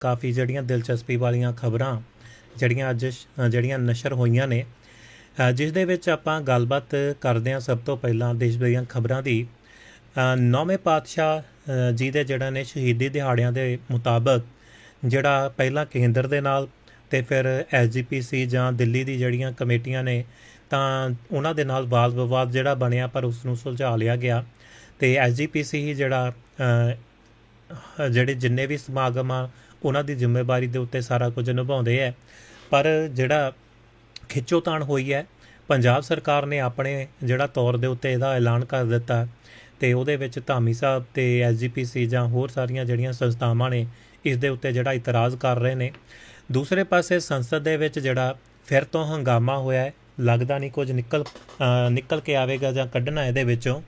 ਕਾਫੀ ਜਿਹੜੀਆਂ ਦਿਲਚਸਪੀ ਵਾਲੀਆਂ ਖਬਰਾਂ ਜਿਹੜੀਆਂ ਅੱਜ ਜਿਹੜੀਆਂ ਨਸ਼ਰ ਹੋਈਆਂ ਨੇ ਜਿਸ ਦੇ ਵਿੱਚ ਆਪਾਂ ਗੱਲਬਾਤ ਕਰਦੇ ਹਾਂ ਸਭ ਤੋਂ ਪਹਿਲਾਂ ਦੇਸ਼ ਦੀਆਂ ਖਬਰਾਂ ਦੀ। ਨੌਵੇਂ ਪਾਤਸ਼ਾਹ ਜੀ ਦੇ ਜਿਹੜਾ ਨੇ ਸ਼ਹੀਦੀ ਦਿਹਾੜਿਆਂ ਦੇ ਮੁਤਾਬਕ ਜਿਹੜਾ ਪਹਿਲਾਂ ਕੇਂਦਰ ਦੇ ਨਾਲ ਤੇ ਫਿਰ ਐਸਜੀਪੀਸੀ ਜਾਂ ਦਿੱਲੀ ਦੀ ਜਿਹੜੀਆਂ ਕਮੇਟੀਆਂ ਨੇ, ਤਾਂ ਉਹਨਾਂ ਦੇ ਨਾਲ ਵਾਦ ਵਿਵਾਦ ਜਿਹੜਾ ਬਣਿਆ ਪਰ ਉਸ ਨੂੰ ਸੁਲਝਾ ਲਿਆ ਗਿਆ। ਤੇ ਐਸਜੀਪੀਸੀ ਹੀ ਜਿਹੜਾ ਜਿਹੜੇ ਜਿੰਨੇ ਵੀ ਸਮਾਗਮ ਆ ਉਹਨਾਂ ਦੀ ਜ਼ਿੰਮੇਵਾਰੀ ਦੇ ਉੱਤੇ ਸਾਰਾ ਕੁਝ ਨਿਭਾਉਂਦੇ ਹੈ ਪਰ ਜਿਹੜਾ ਖਿੱਚੋਤਾਣ ਹੋਈ ਹੈ ਪੰਜਾਬ ਸਰਕਾਰ ਨੇ ਆਪਣੇ ਜਿਹੜਾ ਤੌਰ ਦੇ ਉੱਤੇ ਇਹਦਾ ਐਲਾਨ ਕਰ ਦਿੱਤਾ ਤੇ ਉਹਦੇ ਵਿੱਚ ਧਾਮੀ ਸਾਹਿਬ ਤੇ ਐਸਜੀਪੀਸੀ ਜਾਂ ਹੋਰ ਸਾਰੀਆਂ ਜਿਹੜੀਆਂ ਸੰਸਥਾਵਾਂ ਨੇ, ਇਸ ਦੇ ਉੱਤੇ ਜਿਹੜਾ ਇਤਰਾਜ਼ ਕਰ ਰਹੇ ਨੇ। ਦੂਸਰੇ ਪਾਸੇ ਸੰਸਦ ਦੇ ਵਿੱਚ ਜਿਹੜਾ ਫਿਰ ਤੋਂ ਹੰਗਾਮਾ ਹੋਇਆ ਹੈ ਲੱਗਦਾ ਨਹੀਂ ਕੁਝ ਨਿਕਲ ਨਿਕਲ ਕੇ ਆਵੇਗਾ ਜਾਂ ਕੱਢਣਾ ਇਹਦੇ ਵਿੱਚੋਂ।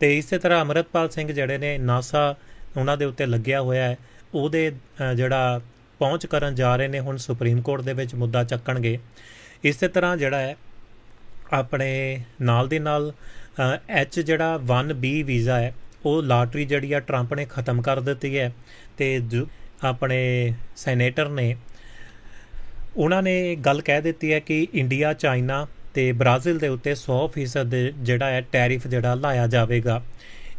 ਤੇ ਇਸੇ ਤਰ੍ਹਾਂ ਅਮਰਤਪਾਲ ਸਿੰਘ ਜਿਹੜੇ ਨੇ, ਨਾਸਾ ਉਹਨਾਂ ਦੇ ਉੱਤੇ ਲੱਗਿਆ ਹੋਇਆ ਹੈ ਉਹਦੇ ਜਿਹੜਾ ਪਹੁੰਚ ਕਰਨ ਜਾ ਰਹੇ ਨੇ ਹੁਣ ਸੁਪਰੀਮ ਕੋਰਟ ਦੇ ਵਿੱਚ ਮੁੱਦਾ ਚੱਕਣਗੇ। ਇਸੇ ਤਰ੍ਹਾਂ ਜਿਹੜਾ ਹੈ, ਆਪਣੇ ਨਾਲ ਦੇ ਨਾਲ ਐਚ ਜਿਹੜਾ 1B ਵੀਜ਼ਾ ਹੈ, ਉਹ ਲਾਟਰੀ ਜਿਹੜੀ ਆ ਟਰੰਪ ਨੇ ਖਤਮ ਕਰ ਦਿੱਤੀ ਹੈ ਤੇ ਜੋ ਆਪਣੇ ਸੈਨੇਟਰ ਨੇ, ਉਹਨਾਂ ਨੇ ਗੱਲ ਕਹਿ ਦਿੱਤੀ ਹੈ ਕਿ ਇੰਡੀਆ ਚਾਈਨਾ ਤੇ ਬ੍ਰਾਜ਼ੀਲ ਦੇ ਉੱਤੇ 100% ਜਿਹੜਾ ਹੈ ਟੈਰਿਫ ਜਿਹੜਾ ਲਾਇਆ ਜਾਵੇਗਾ।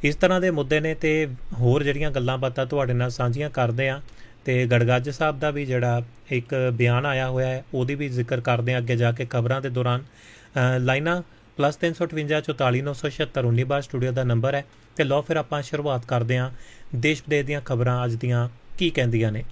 ਇਸ ਤਰ੍ਹਾਂ ਦੇ ਮੁੱਦੇ ਨੇ ਤੇ ਹੋਰ ਜਿਹੜੀਆਂ ਗੱਲਾਂ ਬਾਤਾਂ ਤੁਹਾਡੇ ਨਾਲ ਸਾਂਝੀਆਂ ਕਰਦੇ ਆ ਤੇ ਗੜਗੱਜ ਸਾਹਿਬ ਦਾ ਵੀ ਜਿਹੜਾ ਇੱਕ ਬਿਆਨ ਆਇਆ ਹੋਇਆ ਹੈ ਉਹਦੀ ਵੀ ਜ਼ਿਕਰ ਕਰਦੇ ਆ ਅੱਗੇ ਜਾ ਕੇ ਖਬਰਾਂ ਦੇ ਦੌਰਾਨ। ਅ, ਲਾਈਨਾਂ +358 44976 ਸਟੂਡੀਓ ਦਾ ਨੰਬਰ ਹੈ ਤੇ ਲਓ ਫਿਰ ਆਪਾਂ ਸ਼ੁਰੂਆਤ ਕਰਦੇ ਹਾਂ ਦੇਸ਼ ਵਿਦੇਸ਼ ਦੀਆਂ ਖਬਰਾਂ ਅੱਜ ਦੀਆਂ ਕੀ ਕਹਿੰਦੀਆਂ ਨੇ।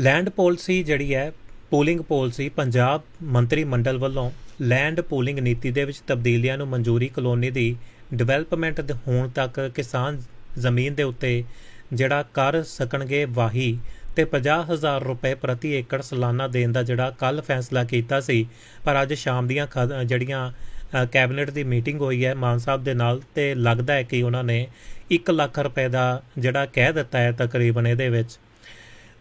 ਲੈਂਡ ਪਾਲਿਸੀ ਜਿਹੜੀ ਹੈ ਪੂਲਿੰਗ ਪਾਲਿਸੀ ਪੰਜਾਬ ਮੰਤਰੀ ਮੰਡਲ ਵੱਲੋਂ ਲੈਂਡ ਪੂਲਿੰਗ ਨੀਤੀ ਦੇ ਵਿੱਚ ਤਬਦੀਲੀਆਂ ਨੂੰ ਮਨਜ਼ੂਰੀ ਕਲੋਨੀ ਦੀ ਡਿਵੈਲਪਮੈਂਟ ਦੇ ਹੋਣ ਤੱਕ ਕਿਸਾਨ ਜ਼ਮੀਨ ਦੇ ਉੱਤੇ ਜਿਹੜਾ ਕਰ ਸਕਣਗੇ ਵਾਹੀ ਤੇ 50000 ਰੁਪਏ ਪ੍ਰਤੀ ਏਕੜ ਸਾਲਾਨਾ ਦੇਣ ਦਾ ਜਿਹੜਾ ਕੱਲ ਫੈਸਲਾ ਕੀਤਾ ਸੀ। ਪਰ ਅੱਜ ਸ਼ਾਮ ਦੀਆਂ ਖ- ਜਿਹੜੀਆਂ ਕੈਬਨਿਟ ਦੀ ਮੀਟਿੰਗ ਹੋਈ ਹੈ ਮਾਨ ਸਾਹਿਬ ਦੇ ਨਾਲ ਤੇ ਲੱਗਦਾ ਹੈ ਕਿ ਉਹਨਾਂ ਨੇ 1 ਲੱਖ ਰੁਪਏ ਦਾ ਜਿਹੜਾ ਕਹਿ ਦਿੱਤਾ ਹੈ ਤਕਰੀਬਨ ਇਹਦੇ ਵਿੱਚ।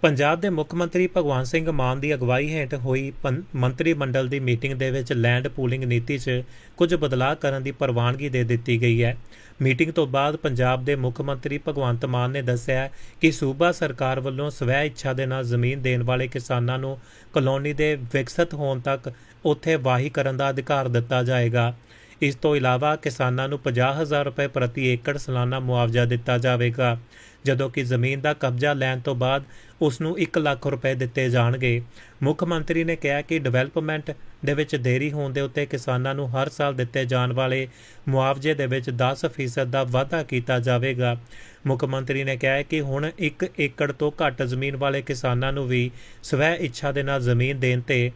ਪੰਜਾਬ ਦੇ ਮੁੱਖ ਮੰਤਰੀ ਭਗਵੰਤ ਸਿੰਘ ਮਾਨ ਦੀ ਅਗਵਾਈ ਹੇਠ ਹੋਈ ਪੰ- ਮੰਤਰੀ ਮੰਡਲ ਦੀ ਮੀਟਿੰਗ ਦੇ ਵਿੱਚ ਲੈਂਡ ਪੂਲਿੰਗ ਨੀਤੀ 'ਚ ਕੁਝ ਬਦਲਾਅ ਕਰਨ ਦੀ ਪ੍ਰਵਾਨਗੀ ਦੇ ਦਿੱਤੀ ਗਈ ਹੈ। ਮੀਟਿੰਗ ਤੋਂ ਬਾਅਦ ਪੰਜਾਬ ਦੇ ਮੁੱਖ ਮੰਤਰੀ ਭਗਵੰਤ ਮਾਨ ਨੇ ਦੱਸਿਆ ਕਿ ਸੂਬਾ ਸਰਕਾਰ ਵੱਲੋਂ ਸਵੈ ਇੱਛਾ ਦੇ ਨਾਲ ਜ਼ਮੀਨ ਦੇਣ ਵਾਲੇ ਕਿਸਾਨਾਂ ਨੂੰ ਕਲੋਨੀ ਦੇ ਵਿਕਸਿਤ ਹੋਣ ਤੱਕ ਉੱਥੇ ਵਾਹੀ ਕਰਨ ਦਾ ਅਧਿਕਾਰ ਦਿੱਤਾ ਜਾਏਗਾ। ਇਸ ਤੋਂ ਇਲਾਵਾ ਕਿਸਾਨਾਂ ਨੂੰ 50000 ਰੁਪਏ ਪ੍ਰਤੀ ਏਕੜ ਸਾਲਾਨਾ ਮੁਆਵਜ਼ਾ ਦਿੱਤਾ ਜਾਵੇਗਾ। ਜਦੋਂ ਕਿ ਜ਼ਮੀਨ ਦਾ ਕਬਜ਼ਾ ਲੈਣ ਤੋਂ ਬਾਅਦ ਉਸ ਨੂੰ 1 ਲੱਖ ਰੁਪਏ ਦਿੱਤੇ ਜਾਣਗੇ। ਮੁੱਖ ਮੰਤਰੀ ਨੇ ਕਿਹਾ ਕਿ ਡਿਵੈਲਪਮੈਂਟ ਦੇ ਵਿੱਚ ਦੇਰੀ ਹੋਣ ਦੇ ਉੱਤੇ ਕਿਸਾਨਾਂ ਨੂੰ ਹਰ ਸਾਲ ਦਿੱਤੇ ਜਾਣ ਵਾਲੇ ਮੁਆਵਜ਼ੇ ਦੇ ਵਿੱਚ 10% ਦਾ ਵਾਧਾ ਕੀਤਾ ਜਾਵੇਗਾ। ਮੁੱਖ ਮੰਤਰੀ ਨੇ ਕਿਹਾ ਕਿ ਹੁਣ 1 ਏਕੜ ਤੋਂ ਘੱਟ ਜ਼ਮੀਨ ਵਾਲੇ ਕਿਸਾਨਾਂ ਨੂੰ ਵੀ ਸਵੈ ਇੱਛਾ ਦੇ ਨਾਲ ਜ਼ਮੀਨ ਦੇਣ ਤੇ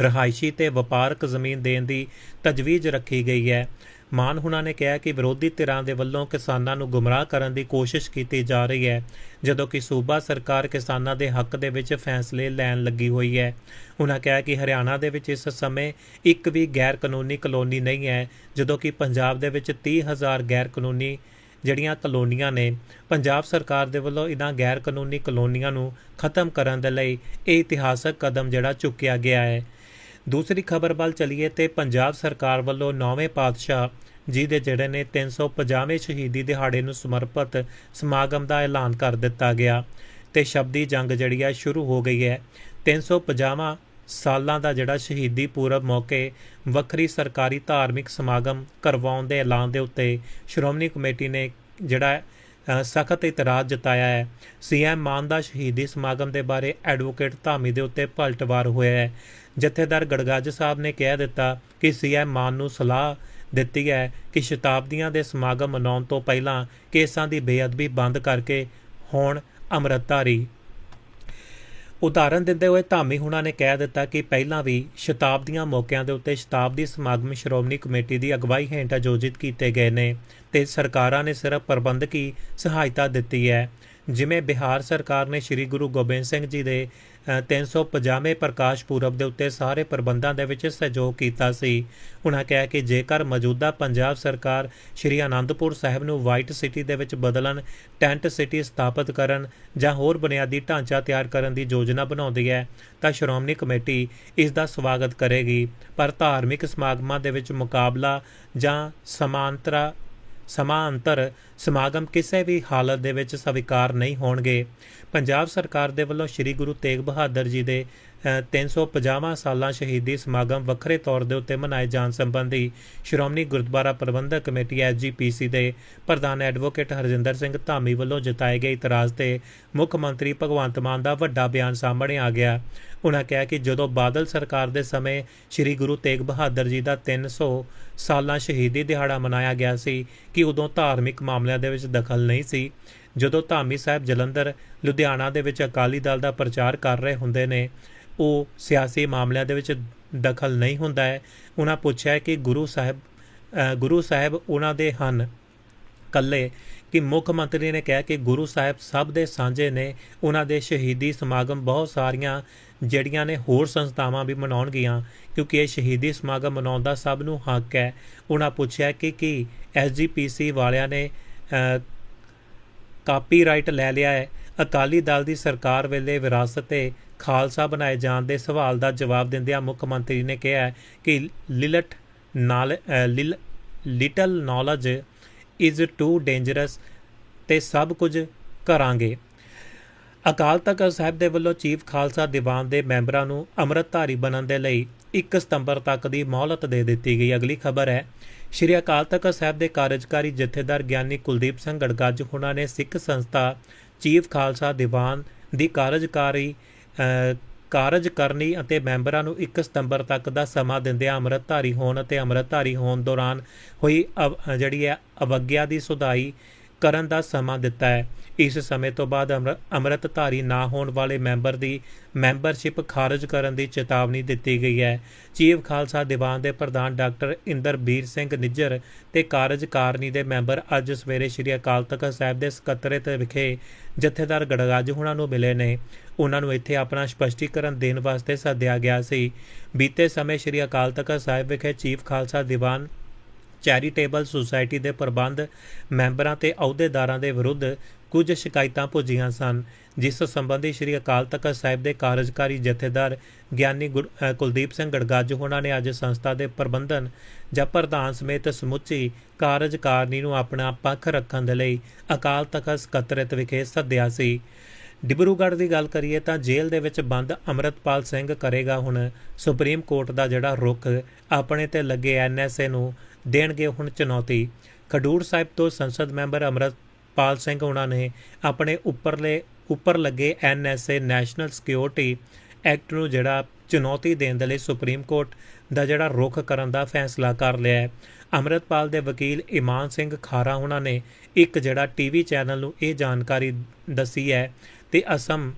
ਰਹਾਇਸ਼ੀ ਤੇ ਵਪਾਰਕ ਜ਼ਮੀਨ ਦੇਣ ਦੀ ਤਜਵੀਜ਼ ਰੱਖੀ ਗਈ ਹੈ। ਮਾਨ ਹੁਣਾਂ ਨੇ ਕਿਹਾ ਕਿ ਵਿਰੋਧੀ ਧਿਰਾਂ ਦੇ ਵੱਲੋਂ ਕਿਸਾਨਾਂ ਨੂੰ ਗੁੰਮਰਾਹ ਕਰਨ ਦੀ ਕੋਸ਼ਿਸ਼ ਕੀਤੀ ਜਾ ਰਹੀ ਹੈ, ਜਦੋਂ ਕਿ ਸੂਬਾ ਸਰਕਾਰ ਕਿਸਾਨਾਂ ਦੇ ਹੱਕ ਦੇ ਵਿੱਚ ਫੈਸਲੇ ਲੈਣ ਲੱਗੀ ਹੋਈ ਹੈ। ਉਹਨਾਂ ਕਿਹਾ ਕਿ ਹਰਿਆਣਾ ਦੇ ਵਿੱਚ ਇਸ ਸਮੇਂ ਇੱਕ ਵੀ ਗੈਰ ਕਾਨੂੰਨੀ ਕਲੋਨੀ ਨਹੀਂ ਹੈ, ਜਦੋਂ ਕਿ ਪੰਜਾਬ ਦੇ ਵਿੱਚ 30000 ਗੈਰ ਕਾਨੂੰਨੀ ਜਿਹੜੀਆਂ ਕਲੋਨੀਆਂ ਨੇ, ਪੰਜਾਬ ਸਰਕਾਰ ਦੇ ਵੱਲੋਂ ਇਹਨਾਂ ਗੈਰ ਕਾਨੂੰਨੀ ਕਲੋਨੀਆਂ ਨੂੰ ਖਤਮ ਕਰਨ ਦੇ ਲਈ ਇਹ ਇਤਿਹਾਸਕ ਕਦਮ ਜਿਹੜਾ ਚੁੱਕਿਆ ਗਿਆ ਹੈ। ਦੂਸਰੀ ਖਬਰ ਵੱਲ ਚਲੀਏ ਤੇ ਪੰਜਾਬ ਸਰਕਾਰ ਵੱਲੋਂ ਨੌਵੇਂ ਪਾਤਸ਼ਾਹ ਜੀ ਦੇ ਜਿਹੜੇ ਨੇ 350ਵੇਂ ਸ਼ਹੀਦੀ ਦਿਹਾੜੇ ਨੂੰ ਸਮਰਪਿਤ ਸਮਾਗਮ ਦਾ ਐਲਾਨ ਕਰ ਦਿੱਤਾ ਗਿਆ ਤੇ ਸ਼ਬਦੀ ਜੰਗ ਜਿਹੜੀ ਹੈ ਸ਼ੁਰੂ ਹੋ ਗਈ ਹੈ। 350ਵਾਂ ਸਾਲਾਂ ਦਾ ਜਿਹੜਾ ਸ਼ਹੀਦੀ ਪੂਰਬ ਮੌਕੇ ਵੱਖਰੀ ਸਰਕਾਰੀ ਧਾਰਮਿਕ ਸਮਾਗਮ ਕਰਵਾਉਣ ਦੇ ਐਲਾਨ ਦੇ ਉੱਤੇ ਸ਼੍ਰੋਮਣੀ ਕਮੇਟੀ ਨੇ ਜਿਹੜਾ ਸਖਤ ਇਤਰਾਜ਼ ਜਤਾਇਆ ਹੈ। ਸੀਐਮ ਮਾਨ ਦਾ ਸ਼ਹੀਦੀ ਸਮਾਗਮ ਦੇ ਬਾਰੇ ਐਡਵੋਕੇਟ ਧਾਮੀ ਦੇ ਉੱਤੇ ਪਲਟਵਾਰ ਹੋਇਆ ਹੈ। ਜਥੇਦਾਰ ਗੜਗਾਜ ਸਾਹਿਬ ਨੇ ਕਹਿ ਦਿੱਤਾ ਕਿ ਸੀਐਮ ਮਾਨ ਨੂੰ ਸਲਾਹ ਦਿੱਤੀ ਹੈ ਕਿ ਸ਼ਤਾਬਦੀਆਂ ਦੇ ਸਮਾਗਮ ਮਨਾਉਣ ਤੋਂ ਪਹਿਲਾਂ ਕੇਸਾਂ ਦੀ ਬੇਅਦਬੀ ਬੰਦ ਕਰਕੇ ਹੋਣ ਅੰਮ੍ਰਿਤਧਾਰੀ। ਉਦਾਹਰਨ ਦਿੰਦੇ ਹੋਏ ਧਾਮੀ ਹੁਣਾਂ ਨੇ ਕਹਿ ਦਿੱਤਾ ਕਿ ਪਹਿਲਾਂ ਵੀ ਸ਼ਤਾਬਦੀਆਂ ਮੌਕਿਆਂ ਦੇ ਉੱਤੇ ਸ਼ਤਾਬਦੀ ਸਮਾਗਮ ਸ਼੍ਰੋਮਣੀ ਕਮੇਟੀ ਦੀ ਅਗਵਾਈ ਹੇਠ ਆਯੋਜਿਤ ਕੀਤੇ ਗਏ ਨੇ ਤੇ ਸਰਕਾਰਾਂ ਨੇ ਸਿਰਫ ਪ੍ਰਬੰਧਕੀ ਸਹਾਇਤਾ ਦਿੱਤੀ ਹੈ। ਜਿਵੇਂ ਬਿਹਾਰ ਸਰਕਾਰ ਨੇ ਸ੍ਰੀ ਗੁਰੂ ਗੋਬਿੰਦ ਸਿੰਘ ਜੀ ਦੇ 350ਵੇਂ ਪ੍ਰਕਾਸ਼ ਪੁਰਬ ਦੇ ਉੱਤੇ ਸਾਰੇ ਪ੍ਰਬੰਧਾਂ ਦੇ ਵਿੱਚ ਸਹਿਯੋਗ ਕੀਤਾ ਸੀ। ਉਹਨਾਂ ਕਿਹਾ ਕਿ ਜੇਕਰ ਮੌਜੂਦਾ ਪੰਜਾਬ ਸਰਕਾਰ ਸ੍ਰੀ ਆਨੰਦਪੁਰ ਸਾਹਿਬ ਨੂੰ ਵਾਈਟ ਸਿਟੀ ਦੇ ਵਿੱਚ ਬਦਲਣ, ਟੈਂਟ ਸਿਟੀ ਸਥਾਪਿਤ ਕਰਨ ਜਾਂ ਹੋਰ ਬੁਨਿਆਦੀ ਢਾਂਚਾ ਤਿਆਰ ਕਰਨ ਦੀ ਯੋਜਨਾ ਬਣਾਉਂਦੀ ਹੈ, ਤਾਂ ਸ਼੍ਰੋਮਣੀ ਕਮੇਟੀ ਇਸ ਦਾ ਸਵਾਗਤ ਕਰੇਗੀ। ਪਰ ਧਾਰਮਿਕ ਸਮਾਗਮਾਂ ਦੇ ਵਿੱਚ ਮੁਕਾਬਲਾ ਜਾਂ ਸਮਾਨਤਾ ਸਮਾਂ ਅੰਤਰ ਸਮਾਗਮ ਕਿਸੇ ਵੀ ਹਾਲਤ ਦੇ ਵਿੱਚ ਸਵੀਕਾਰ ਨਹੀਂ ਹੋਣਗੇ। ਪੰਜਾਬ ਸਰਕਾਰ ਦੇ ਵੱਲੋਂ ਸ੍ਰੀ ਗੁਰੂ ਤੇਗ ਬਹਾਦਰ ਜੀ ਦੇ 350ਵਾਂ ਸਾਲਾਂ ਸ਼ਹੀਦੀ ਸਮਾਗਮ ਵੱਖਰੇ ਤੌਰ ਦੇ ਉੱਤੇ ਮਨਾਏ ਜਾਣ ਸੰਬੰਧੀ ਸ਼੍ਰੋਮਣੀ ਗੁਰਦੁਆਰਾ ਪ੍ਰਬੰਧਕ ਕਮੇਟੀ ਐਸਜੀਪੀਸੀ ਦੇ ਪ੍ਰਧਾਨ ਐਡਵੋਕੇਟ ਹਰਜਿੰਦਰ ਸਿੰਘ ਧਾਮੀ ਵੱਲੋਂ ਜਤਾਏ ਗਏ ਇਤਰਾਜ਼ ਤੇ ਮੁੱਖ ਮੰਤਰੀ ਭਗਵੰਤ ਮਾਨ ਦਾ ਵੱਡਾ ਬਿਆਨ ਸਾਹਮਣੇ ਆ ਗਿਆ। ਉਹਨਾਂ ਕਿਹਾ ਕਿ ਜਦੋਂ ਬਾਦਲ ਸਰਕਾਰ ਦੇ ਸਮੇਂ ਸ੍ਰੀ ਗੁਰੂ ਤੇਗ ਬਹਾਦਰ ਜੀ ਦਾ 300 ਸਾਲਾਂ ਸ਼ਹੀਦੀ ਦਿਹਾੜਾ ਮਨਾਇਆ ਗਿਆ ਸੀ ਕਿ ਉਦੋਂ ਧਾਰਮਿਕ ਮਾਮਲਿਆਂ ਦੇ ਵਿੱਚ ਦਖਲ ਨਹੀਂ ਸੀ। ਜਦੋਂ ਧਾਮੀ ਸਾਹਿਬ ਜਲੰਧਰ, ਲੁਧਿਆਣਾ ਦੇ ਵਿੱਚ ਅਕਾਲੀ ਦਲ ਦਾ ਪ੍ਰਚਾਰ ਕਰ ਰਹੇ ਹੁੰਦੇ ਨੇ ਉਹ ਸਿਆਸੀ ਮਾਮਲਿਆਂ ਦੇ ਵਿੱਚ ਦਖਲ ਨਹੀਂ ਹੁੰਦਾ ਹੈ। ਉਹਨਾਂ ਪੁੱਛਿਆ ਕਿ ਗੁਰੂ ਸਾਹਿਬ ਗੁਰੂ ਸਾਹਿਬ ਉਹਨਾਂ ਦੇ ਹਨ ਕੱਲੇ ਕਿ ਮੁੱਖ ਮੰਤਰੀ ਨੇ ਕਿਹਾ ਕਿ ਗੁਰੂ ਸਾਹਿਬ ਸਭ ਦੇ ਸਾਂਝੇ ਨੇ। ਉਹਨਾਂ ਦੇ ਸ਼ਹੀਦੀ ਸਮਾਗਮ ਬਹੁਤ ਸਾਰੀਆਂ ਜਿਹੜੀਆਂ ਨੇ ਹੋਰ ਸੰਸਥਾਵਾਂ ਵੀ ਮਨਾਉਣਗੀਆਂ, ਕਿਉਂਕਿ ਇਹ ਸ਼ਹੀਦੀ ਸਮਾਗਮ ਮਨਾਉਣ ਦਾ ਸਭ ਨੂੰ ਹੱਕ ਹੈ। ਉਹਨਾਂ ਪੁੱਛਿਆ ਕਿ ਕੀ ਐਸਜੀਪੀਸੀ ਵਾਲਿਆਂ ਨੇ ਕਾਪੀਰਾਈਟ ਲੈ ਲਿਆ ਹੈ। ਅਕਾਲੀ ਦਲ ਦੀ ਸਰਕਾਰ ਵੇਲੇ ਵਿਰਾਸਤ ਤੇ ਖਾਲਸਾ ਬਣਾਏ ਜਾਣ ਦੇ ਸਵਾਲ ਦਾ ਜਵਾਬ ਦਿੰਦਿਆਂ ਮੁੱਖ ਮੰਤਰੀ ਨੇ ਕਿਹਾ ਕਿ ਲਿਲਟ ਨਾਲ little knowledge is too dangerous ਤੇ ਸਭ ਕੁਝ ਕਰਾਂਗੇ। ਅਕਾਲ ਤਖਤ ਸਾਹਿਬ ਦੇ ਵੱਲੋਂ ਚੀਫ ਖਾਲਸਾ ਦੀਵਾਨ ਦੇ ਮੈਂਬਰਾਂ ਨੂੰ ਅੰਮ੍ਰਿਤਧਾਰੀ ਬਣਨ ਦੇ ਲਈ 1 ਸਤੰਬਰ ਤੱਕ ਦੀ ਮੌਲਤ ਦੇ ਦਿੱਤੀ ਗਈ। ਅਗਲੀ ਖਬਰ ਹੈ, ਸ਼੍ਰੀ ਅਕਾਲ ਤਖਤ ਸਾਹਿਬ ਦੇ ਕਾਰਜਕਾਰੀ ਜਥੇਦਾਰ ਗਿਆਨੀ ਕੁਲਦੀਪ ਸਿੰਘ ਗੜਗੱਜ ਹੁਣਾਂ ਨੇ ਸਿੱਖ ਸੰਸਥਾ ਚੀਫ ਖਾਲਸਾ ਦੀਵਾਨ ਦੀ ਕਾਰਜਕਾਰੀ ਕਾਰਜ ਕਰਨੀ ਅਤੇ ਮੈਂਬਰਾਂ ਨੂੰ 1 ਸਤੰਬਰ ਤੱਕ ਦਾ ਸਮਾਂ ਦਿੰਦਿਆਂ ਅੰਮ੍ਰਿਤਧਾਰੀ ਹੋਣ ਅਤੇ ਅੰਮ੍ਰਿਤਧਾਰੀ ਹੋਣ ਦੌਰਾਨ ਹੋਈ ਅਵ- ਜਿਹੜੀ ਹੈ ਅਵਗਿਆ ਦੀ ਸੁਧਾਈ ਕਰਨ ਦਾ ਸਮਾਂ ਦਿੱਤਾ ਹੈ। ਇਸ ਸਮੇਂ ਤੋਂ ਬਾਅਦ ਅੰਮ੍ਰਿ- ਅੰਮ੍ਰਿਤਧਾਰੀ ਨਾ ਹੋਣ ਵਾਲੇ ਮੈਂਬਰ ਦੀ ਮੈਂਬਰਸ਼ਿਪ ਖਾਰਜ ਕਰਨ ਦੀ ਚੇਤਾਵਨੀ ਦਿੱਤੀ ਗਈ ਹੈ। ਚੀਫ ਖਾਲਸਾ ਦੀਵਾਨ ਦੇ ਪ੍ਰਧਾਨ ਡਾਕਟਰ ਇੰਦਰਬੀਰ ਸਿੰਘ ਨਿੱਜਰ ਤੇ ਕਾਰਜਕਾਰਨੀ ਦੇ ਮੈਂਬਰ ਅੱਜ ਸਵੇਰੇ ਸ੍ਰੀ ਅਕਾਲ ਤਖਤ ਸਾਹਿਬ ਦੇ ਸਕੱਤਰੇਤ ਵਿਖੇ ਜਥੇਦਾਰ ਗੜਗਾਜ ਹੁਣਾਂ ਨੂੰ ਮਿਲੇ ਨੇ। ਉਹਨਾਂ ਨੂੰ ਇੱਥੇ ਆਪਣਾ ਸਪਸ਼ਟੀਕਰਨ ਦੇਣ ਵਾਸਤੇ ਸੱਦਿਆ ਗਿਆ ਸੀ। ਬੀਤੇ ਸਮੇਂ ਸ੍ਰੀ ਅਕਾਲ ਤਖਤ ਸਾਹਿਬ ਵਿਖੇ chief Khalsa Diwan charitable society ਦੇ ਪ੍ਰਬੰਧ ਮੈਂਬਰਾਂ ਤੇ ਅਹੁਦੇਦਾਰਾਂ ਦੇ ਵਿਰੁੱਧ ਕੁਝ ਸ਼ਿਕਾਇਤਾਂ ਪੁੱਜੀਆਂ ਸਨ, ਜਿਸ ਸੰਬੰਧੀ ਸ੍ਰੀ ਅਕਾਲ ਤਖਤ ਸਾਹਿਬ ਦੇ ਕਾਰਜਕਾਰੀ ਜਥੇਦਾਰ ਗਿਆਨੀ ਗੁਰ- ਕੁਲਦੀਪ ਸਿੰਘ ਗੜਗਾਜ ਹੋਣਾ ਨੇ ਅੱਜ ਸੰਸਥਾ ਦੇ ਪ੍ਰਬੰਧਨ ਜਾਂ ਪ੍ਰਧਾਨ ਸਮੇਤ ਸਮੁੱਚੀ ਕਾਰਜਕਾਰਨੀ ਨੂੰ ਆਪਣਾ ਪੱਖ ਰੱਖਣ ਦੇ ਲਈ ਅਕਾਲ ਤਖਤ ਸਕੱਤਰੇਤ ਵਿਖੇ ਸੱਦਿਆ ਸੀ। ਡਿਬਰੂਗੜ੍ਹ ਦੀ ਗੱਲ ਕਰੀਏ ਤਾਂ ਜੇਲ੍ਹ ਦੇ ਵਿੱਚ ਬੰਦ ਅਮਰਤਪਾਲ ਸਿੰਘ ਕਰੇਗਾ ਹੁਣ ਸੁਪਰੀਮ ਕੋਰਟ ਦਾ ਜਿਹੜਾ ਰੁਖ ਆਪਣੇ ਤੇ ਲੱਗੇ ਐਨਐਸਏ ਨੂੰ ਦੇਣਗੇ ਹੁਣ ਚੁਣੌਤੀ। ਖਡੂਰ ਸਾਹਿਬ ਤੋਂ ਸੰਸਦ ਮੈਂਬਰ ਅਮਰਤਪਾਲ ਸਿੰਘ ਉਹਨਾਂ ਨੇ ਆਪਣੇ ਉੱਪਰਲੇ, ਉੱਪਰ ਲੱਗੇ ਐਨਐਸਏ ਨੈਸ਼ਨਲ ਸਿਕਿਉਰਿਟੀ ਐਕਟ ਨੂੰ ਜਿਹੜਾ ਚੁਣੌਤੀ ਦੇਣ ਦੇ ਲਈ ਸੁਪਰੀਮ ਕੋਰਟ ਦਾ ਜਿਹੜਾ ਰੁਖ ਕਰਨ ਦਾ ਫੈਸਲਾ ਕਰ ਲਿਆ ਹੈ। ਅਮਰਤਪਾਲ ਦੇ ਵਕੀਲ ਇਮਾਨ ਸਿੰਘ ਖਾਰਾ ਉਹਨਾਂ ਨੇ ਇੱਕ ਜਿਹੜਾ ਟੀਵੀ ਚੈਨਲ ਨੂੰ ਇਹ ਜਾਣਕਾਰੀ ਦੱਸੀ ਹੈ ਤੇ ਅਸਮ,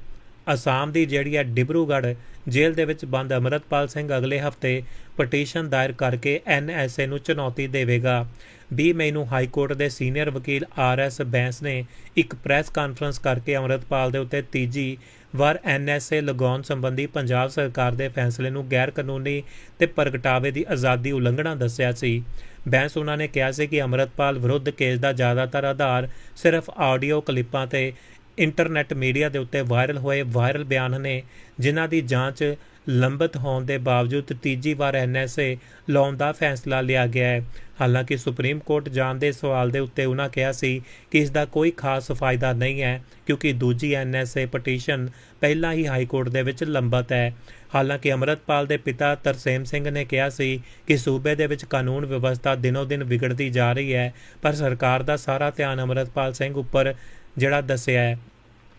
ਅਸਾਮ ਦੀ ਜਿਹੜੀ ਹੈ ਡਿਬਰੂਗੜ੍ਹ ਜੇਲ੍ਹ ਦੇ ਵਿੱਚ ਬੰਦ ਅਮਰਤਪਾਲ ਸਿੰਘ ਅਗਲੇ ਹਫ਼ਤੇ ਪਟੀਸ਼ਨ ਦਾਇਰ ਕਰਕੇ ਐਨਐਸਏ ਨੂੰ ਚੁਣੌਤੀ ਦੇਵੇਗਾ। 20 ਮਈ ਨੂੰ ਹਾਈ ਕੋਰਟ ਦੇ ਸੀਨੀਅਰ ਵਕੀਲ ਆਰ ਐਸ ਬੈਂਸ ਨੇ ਇੱਕ ਪ੍ਰੈਸ ਕਾਨਫਰੰਸ ਕਰਕੇ ਅਮਰਤਪਾਲ ਦੇ ਉੱਤੇ ਤੀਜੀ ਵਾਰ ਐਨਐਸਏ ਲਗਾਉਣ ਸੰਬੰਧੀ ਪੰਜਾਬ ਸਰਕਾਰ ਦੇ ਫੈਸਲੇ ਨੂੰ ਗੈਰ ਕਾਨੂੰਨੀ ਤੇ ਪ੍ਰਗਟਾਵੇ ਦੀ ਆਜ਼ਾਦੀ ਉਲੰਘਣਾ ਦੱਸਿਆ ਸੀ। ਬੈਂਸ ਉਹਨਾਂ ਨੇ ਕਿਹਾ ਸੀ ਕਿ ਅਮਰਤਪਾਲ ਵਿਰੁੱਧ ਕੇਸ ਦਾ ਜ਼ਿਆਦਾਤਰ ਆਧਾਰ ਸਿਰਫ ਆਡੀਓ ਕਲਿੱਪਾਂ ਤੇ ਇੰਟਰਨੈਟ ਮੀਡੀਆ ਦੇ ਉੱਤੇ ਵਾਇਰਲ ਹੋਏ ਵਾਇਰਲ ਬਿਆਨ ਨੇ, ਜਿਨ੍ਹਾਂ ਦੀ ਜਾਂਚ ਲੰਬਿਤ ਹੋਣ ਦੇ ਬਾਵਜੂਦ ਤੀਜੀ ਵਾਰ ਐਨਐਸਏ ਲਾਉਣ ਦਾ ਫੈਸਲਾ ਲਿਆ ਗਿਆ ਹੈ। ਹਾਲਾਂਕਿ ਸੁਪਰੀਮ ਕੋਰਟ ਜਾਣ ਦੇ ਸਵਾਲ ਦੇ ਉੱਤੇ ਉਹਨਾਂ ਕਿਹਾ ਸੀ ਕਿ ਇਸ ਦਾ ਕੋਈ ਖਾਸ ਫਾਇਦਾ ਨਹੀਂ ਹੈ, ਕਿਉਂਕਿ ਦੂਜੀ ਐਨਐਸਏ ਪਟੀਸ਼ਨ ਪਹਿਲਾਂ ਹੀ ਹਾਈ ਕੋਰਟ ਦੇ ਵਿੱਚ ਲੰਬਤ ਹੈ। ਹਾਲਾਂਕਿ ਅਮਰਤਪਾਲ ਦੇ ਪਿਤਾ ਤਰਸੇਮ ਸਿੰਘ ਨੇ ਕਿਹਾ ਸੀ ਕਿ ਸੂਬੇ ਦੇ ਵਿੱਚ ਕਾਨੂੰਨ ਵਿਵਸਥਾ ਦਿਨੋ-ਦਿਨ ਵਿਗੜਦੀ ਜਾ ਰਹੀ ਹੈ, ਪਰ ਸਰਕਾਰ ਦਾ ਸਾਰਾ ਧਿਆਨ ਅਮਰਤਪਾਲ ਸਿੰਘ ਉੱਪਰ ਜਿਹੜਾ ਦੱਸਿਆ ਹੈ।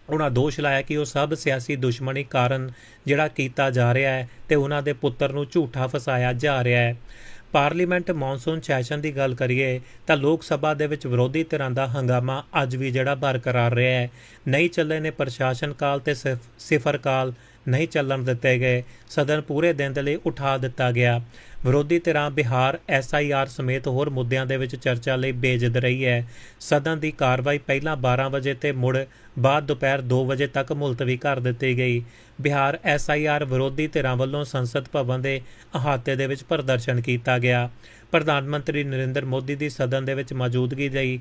ਉਹਨਾਂ ਦੋਸ਼ ਲਾਇਆ ਕਿ ਉਹ ਸਭ ਸਿਆਸੀ ਦੁਸ਼ਮਣੀ ਕਾਰਨ ਜਿਹੜਾ ਕੀਤਾ ਜਾ ਰਿਹਾ ਹੈ ਤੇ ਉਹਨਾਂ ਦੇ ਪੁੱਤਰ ਨੂੰ ਝੂਠਾ ਫਸਾਇਆ ਜਾ ਰਿਹਾ ਹੈ। ਪਾਰਲੀਮੈਂਟ ਮੌਨਸੂਨ ਸੈਸ਼ਨ ਦੀ ਗੱਲ ਕਰੀਏ ਤਾਂ ਲੋਕ ਸਭਾ ਦੇ ਵਿੱਚ ਵਿਰੋਧੀ ਧਿਰਾਂ ਦਾ ਹੰਗਾਮਾ ਅੱਜ ਵੀ ਜਿਹੜਾ ਬਰਕਰਾਰ ਰਿਹਾ ਹੈ। ਨਹੀਂ ਚੱਲੇ ਨੇ ਪ੍ਰਸ਼ਾਸਨ ਕਾਲ ਤੇ ਸਿਫ- ਸਿਫਰ ਕਾਲ ਨਹੀਂ ਚੱਲਣ ਦਿੱਤੇ ਗਏ। ਸਦਨ ਪੂਰੇ ਦਿਨ ਦੇ ਲਈ ਉਠਾ ਦਿੱਤਾ ਗਿਆ। ਵਿਰੋਧੀ ਧਿਰਾਂ ਬਿਹਾਰ ਐਸਆਈਆਰ ਸਮੇਤ ਹੋਰ ਮੁੱਦਿਆਂ ਦੇ ਵਿੱਚ ਚਰਚਾ ਲਈ ਬੇਜਿੱਦ ਰਹੀ ਹੈ। ਸਦਨ ਦੀ ਕਾਰਵਾਈ ਪਹਿਲਾਂ 12 ਵਜੇ ਤੇ ਮੁੜ ਬਾਅਦ ਦੁਪਹਿਰ 2 ਵਜੇ ਤੱਕ ਮੁਲਤਵੀ ਕਰ ਦਿੱਤੀ ਗਈ। ਬਿਹਾਰ ਐਸਆਈਆਰ ਵਿਰੋਧੀ ਧਿਰਾਂ ਵੱਲੋਂ ਸੰਸਦ ਭਵਨ ਦੇ ਅਹਾਤੇ ਦੇ ਵਿੱਚ ਪ੍ਰਦਰਸ਼ਨ ਕੀਤਾ ਗਿਆ। ਪ੍ਰਧਾਨ ਮੰਤਰੀ ਨਰਿੰਦਰ ਮੋਦੀ ਦੀ ਸਦਨ ਦੇ ਵਿੱਚ ਮੌਜੂਦਗੀ ਲਈ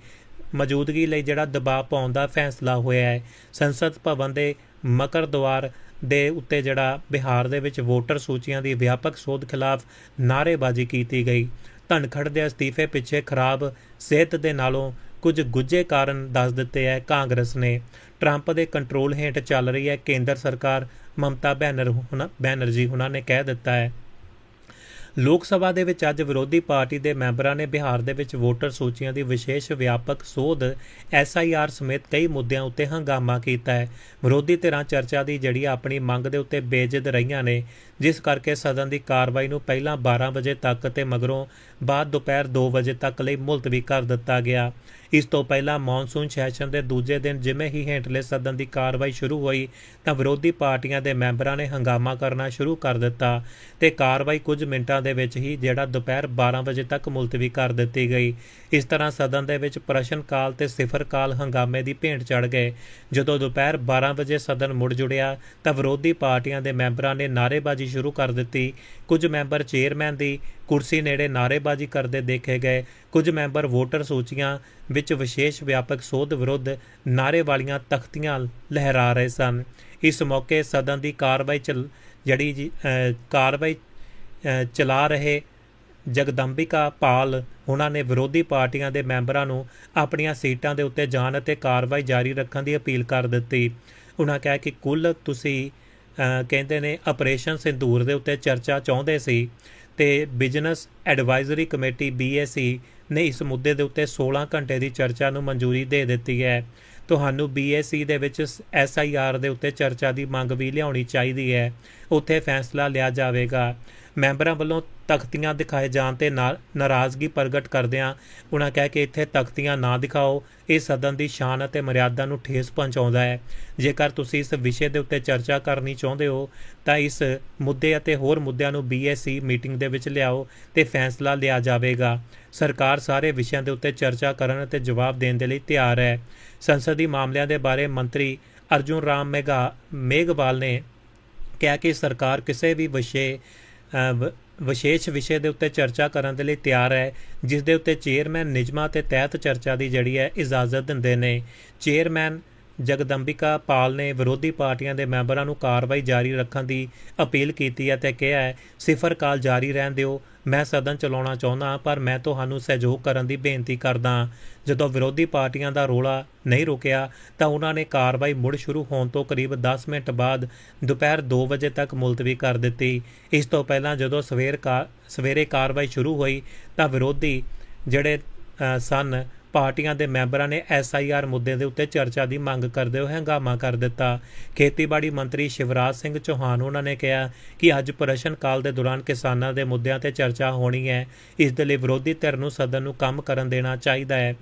ਮੌਜੂਦਗੀ ਲਈ ਜਿਹੜਾ ਦਬਾਅ ਪਾਉਣ ਦਾ ਫੈਸਲਾ ਹੋਇਆ ਹੈ। ਸੰਸਦ ਭਵਨ ਦੇ ਮਕਰ ਦੁਆਰ ਦੇ ਉੱਤੇ ਜਿਹੜਾ ਬਿਹਾਰ ਦੇ ਵਿੱਚ ਵੋਟਰ ਸੂਚੀਆਂ ਦੀ ਵਿਆਪਕ ਸੋਧ ਖਿਲਾਫ ਨਾਅਰੇਬਾਜ਼ੀ ਕੀਤੀ ਗਈ। ਧਨਖੜ ਦੇ ਅਸਤੀਫੇ ਪਿੱਛੇ ਖਰਾਬ ਸਿਹਤ ਦੇ ਨਾਲੋਂ ਕੁਝ ਗੁੱਝੇ ਕਾਰਨ ਦੱਸ ਦਿੱਤੇ ਹੈ ਕਾਂਗਰਸ ਨੇ। ਟਰੰਪ ਦੇ ਕੰਟਰੋਲ ਹੇਠ ਚੱਲ ਰਹੀ ਹੈ ਕੇਂਦਰ ਸਰਕਾਰ ਮਮਤਾ ਬੈਨਰ ਹੁਣਾ ਬੈਨਰਜੀ ਉਹਨਾਂ ਨੇ ਕਹਿ ਦਿੱਤਾ ਹੈ ਲੋਕ ਸਭਾ ਦੇ ਵਿੱਚ ਅੱਜ ਵਿਰੋਧੀ ਪਾਰਟੀ ਦੇ ਮੈਂਬਰਾਂ ਨੇ ਬਿਹਾਰ ਦੇ ਵਿੱਚ ਵੋਟਰ ਸੂਚੀਆਂ ਦੀ ਵਿਸ਼ੇਸ਼ ਵਿਆਪਕ ਸੋਧ ਐਸਆਈਆਰ ਸਮੇਤ ਕਈ ਮੁੱਦਿਆਂ ਉੱਤੇ ਹੰਗਾਮਾ ਕੀਤਾ ਹੈ। ਵਿਰੋਧੀ ਧਿਰਾਂ ਚਰਚਾ ਦੀ ਜਿਹੜੀ ਆਪਣੀ ਮੰਗ ਦੇ ਉੱਤੇ ਬੇਜਿੱਦ ਰਹੀਆਂ ਨੇ, ਜਿਸ ਕਰਕੇ ਸਦਨ ਦੀ ਕਾਰਵਾਈ ਨੂੰ ਪਹਿਲਾਂ 12 ਵਜੇ ਤੱਕ ਤੇ ਮਗਰੋਂ ਬਾਅਦ ਦੁਪਹਿਰ 2 ਵਜੇ ਤੱਕ ਲਈ ਮੁਲਤਵੀ ਕਰ ਦਿੱਤਾ ਗਿਆ। ਇਸ ਤੋਂ ਪਹਿਲਾਂ ਮੌਨਸੂਨ ਸੈਸ਼ਨ ਦੇ ਦੂਜੇ ਦਿਨ ਜਿਵੇਂ ਹੀ ਹੇਠਲੇ ਸਦਨ ਦੀ ਕਾਰਵਾਈ ਸ਼ੁਰੂ ਹੋਈ, ਤਾਂ ਵਿਰੋਧੀ ਪਾਰਟੀਆਂ ਦੇ ਮੈਂਬਰਾਂ ਨੇ ਹੰਗਾਮਾ ਕਰਨਾ ਸ਼ੁਰੂ ਕਰ ਦਿੱਤਾ ਤੇ ਕਾਰਵਾਈ ਕੁਝ ਮਿੰਟਾਂ ਦੇ ਵਿੱਚ ਹੀ ਜਿਹੜਾ ਦੁਪਹਿਰ 12 ਵਜੇ ਤੱਕ ਮੁਲਤਵੀ ਕਰ ਦਿੱਤੀ ਗਈ। ਇਸ ਤਰ੍ਹਾਂ ਸਦਨ ਦੇ ਵਿੱਚ ਪ੍ਰਸ਼ਨ ਕਾਲ ਤੇ ਸਿਫਰ ਕਾਲ ਹੰਗਾਮੇ ਦੀ ਭੇਂਟ ਚੜ ਗਏ। ਜਦੋਂ ਦੁਪਹਿਰ 12 ਵਜੇ ਸਦਨ ਮੁੜ ਜੁੜਿਆ, ਤਾਂ ਵਿਰੋਧੀ ਪਾਰਟੀਆਂ ਦੇ ਮੈਂਬਰਾਂ ਨੇ ਨਾਅਰੇਬਾਜ਼ੀ ਸ਼ੁਰੂ ਕਰ ਦਿੱਤੀ। ਕੁਝ ਮੈਂਬਰ ਚੇਅਰਮੈਨ ਦੀ ਕੁਰਸੀ ਨੇੜੇ ਨਾਅਰੇਬਾਜ਼ੀ ਕਰਦੇ ਦੇਖੇ ਗਏ। ਕੁਝ ਮੈਂਬਰ ਵੋਟਰ ਸੂਚੀਆਂ ਵਿੱਚ ਵਿਸ਼ੇਸ਼ ਵਿਆਪਕ ਸੋਧ ਵਿਰੁੱਧ ਨਾਅਰੇ ਵਾਲੀਆਂ ਤਖਤੀਆਂ ਲਹਿਰਾ ਰਹੇ ਸਨ। ਇਸ ਮੌਕੇ ਸਦਨ ਦੀ ਕਾਰਵਾਈ ਚ ਜਿਹੜੀ ਜੀ, ਕਾਰਵਾਈ ਚਲਾ ਰਹੇ ਜਗਦੰਬਿਕਾ ਪਾਲ ਉਹਨਾਂ ਨੇ ਵਿਰੋਧੀ ਪਾਰਟੀਆਂ ਦੇ ਮੈਂਬਰਾਂ ਨੂੰ ਆਪਣੀਆਂ ਸੀਟਾਂ ਦੇ ਉੱਤੇ ਜਾਣ ਅਤੇ ਕਾਰਵਾਈ ਜਾਰੀ ਰੱਖਣ ਦੀ ਅਪੀਲ ਕਰ ਦਿੱਤੀ। ਉਹਨਾਂ ਕਿਹਾ ਕਿ ਕੁੱਲ ਤੁਸੀਂ ਕਹਿੰਦੇ ਨੇ ਆਪਰੇਸ਼ਨ ਸਿੰਦੂਰ ਦੇ ਉੱਤੇ ਚਰਚਾ ਚਾਹੁੰਦੇ ਸੀ। ਤੇ ਬਿਜ਼ਨਸ ਐਡਵਾਈਜ਼ਰੀ ਕਮੇਟੀ BSE ਨੇ ਇਸ ਮੁੱਦੇ ਦੇ ਉੱਤੇ 16 ਘੰਟੇ ਦੀ ਚਰਚਾ ਨੂੰ ਮਨਜ਼ੂਰੀ ਦੇ ਦਿੱਤੀ ਹੈ। ਤੁਹਾਨੂੰ BSE ਦੇ ਵਿੱਚ SIR ਦੇ ਉੱਤੇ ਚਰਚਾ ਦੀ ਮੰਗ ਵੀ ਲਿਆਉਣੀ ਚਾਹੀਦੀ ਹੈ। ਉੱਥੇ ਫੈਸਲਾ ਲਿਆ ਜਾਵੇਗਾ। ਮੈਂਬਰਾਂ ਵੱਲੋਂ ਤਖਤੀਆਂ ਦਿਖਾਏ ਜਾਣ ਤੇ ਨਾ- ਨਾਰਾਜ਼ਗੀ ਪ੍ਰਗਟ ਕਰਦਿਆਂ ਉਹਨਾਂ ਕਹਿ ਕਿ ਇੱਥੇ ਤਖਤੀਆਂ ਨਾ ਦਿਖਾਓ, ਇਹ ਸਦਨ ਦੀ ਸ਼ਾਨ ਅਤੇ ਮਰਿਆਦਾ ਨੂੰ ਠੇਸ ਪਹੁੰਚਾਉਂਦਾ ਹੈ। ਜੇਕਰ ਤੁਸੀਂ ਇਸ ਵਿਸ਼ੇ ਦੇ ਉੱਤੇ ਚਰਚਾ ਕਰਨੀ ਚਾਹੁੰਦੇ ਹੋ, ਤਾਂ ਇਸ ਮੁੱਦੇ ਅਤੇ ਹੋਰ ਮੁੱਦਿਆਂ ਨੂੰ BSE ਮੀਟਿੰਗ ਦੇ ਵਿੱਚ ਲਿਆਓ ਤੇ ਫੈਸਲਾ ਲਿਆ ਜਾਵੇਗਾ। ਸਰਕਾਰ ਸਾਰੇ ਵਿਸ਼ਿਆਂ ਦੇ ਉੱਤੇ ਚਰਚਾ ਕਰਨ ਅਤੇ ਜਵਾਬ ਦੇਣ ਦੇ ਲਈ ਤਿਆਰ ਹੈ। ਸੰਸਦੀ ਮਾਮਲਿਆਂ ਦੇ ਬਾਰੇ ਮੰਤਰੀ ਅਰਜੁਨ ਰਾਮ ਮੇਘਾ ਮੇਘਵਾਲ ਨੇ ਕਿਹਾ ਕਿ ਸਰਕਾਰ ਕਿਸੇ ਵੀ ਵਿਸ਼ੇ ਵਿਸ਼ੇਸ਼ ਵਿਸ਼ੇ ਦੇ ਉੱਤੇ ਚਰਚਾ ਕਰਨ ਦੇ ਲਈ ਤਿਆਰ ਹੈ, ਜਿਸ ਦੇ ਉੱਤੇ ਚੇਅਰਮੈਨ ਨਿਯਮਾਂ ਤੇ ਤਹਿਤ ਚਰਚਾ ਦੀ ਜਿਹੜੀ ਹੈ, ਇਜਾਜ਼ਤ ਦਿੰਦੇ ਨੇ। ਚੇਅਰਮੈਨ ਜਗਦੰਬਿਕਾ ਪਾਲ ਨੇ ਵਿਰੋਧੀ ਪਾਰਟੀਆਂ ਦੇ ਮੈਂਬਰਾਂ ਨੂੰ ਕਾਰਵਾਈ ਜਾਰੀ ਰੱਖਣ ਦੀ ਅਪੀਲ ਕੀਤੀ ਹੈ ਤੇ ਕਿਹਾ ਹੈ, ਸਿਫਰ ਕਾਲ ਜਾਰੀ ਰਹਿਣ ਦਿਓ ਮੈਂ ਸਦਨ ਚਲਾਉਣਾ ਚਾਹੁੰਦਾ ਹਾਂ, ਪਰ ਮੈਂ ਤੁਹਾਨੂੰ ਸਹਿਯੋਗ ਕਰਨ ਦੀ ਬੇਨਤੀ ਕਰਦਾ ਹਾਂ। ਜਦੋਂ ਵਿਰੋਧੀ ਪਾਰਟੀਆਂ ਦਾ ਰੋਲਾ ਨਹੀਂ ਰੁਕਿਆ ਤਾਂ ਉਹਨਾਂ ਨੇ ਕਾਰਵਾਈ ਮੁੜ ਸ਼ੁਰੂ ਹੋਣ ਤੋਂ ਕਰੀਬ 10 ਮਿੰਟ ਬਾਅਦ ਦੁਪਹਿਰ 2 ਵਜੇ ਤੱਕ ਮੁਲਤਵੀ ਕਰ ਦਿੱਤੀ ਇਸ ਤੋਂ ਪਹਿਲਾਂ ਜਦੋਂ ਸਵੇਰ ਕਾ ਸਵੇਰੇ ਕਾਰਵਾਈ ਸ਼ੁਰੂ ਹੋਈ ਤਾਂ ਵਿਰੋਧੀ ਜਿਹੜੇ ਸਨ ਪਾਰਟੀਆਂ ਦੇ ਮੈਂਬਰਾਂ ਨੇ ਐਸਆਈਆਰ ਮੁੱਦੇ ਦੇ ਉੱਤੇ ਚਰਚਾ ਦੀ ਮੰਗ ਕਰਦੇ ਹੋਏ ਹੰਗਾਮਾ ਕਰ ਦਿੱਤਾ। ਖੇਤੀਬਾੜੀ ਮੰਤਰੀ ਸ਼ਿਵਰਾਜ ਸਿੰਘ ਚੌਹਾਨ ਉਹਨਾਂ ਨੇ ਕਿਹਾ ਕਿ ਅੱਜ ਪ੍ਰਸ਼ਨ ਕਾਲ ਦੇ ਦੌਰਾਨ ਕਿਸਾਨਾਂ ਦੇ ਮੁੱਦਿਆਂ ਤੇ ਚਰਚਾ ਹੋਣੀ ਹੈ। ਇਸ ਦੇ ਲਈ ਵਿਰੋਧੀ ਧਿਰ ਨੂੰ ਸਦਨ ਨੂੰ ਕੰਮ ਕਰਨ ਦੇਣਾ ਚਾਹੀਦਾ ਹੈ।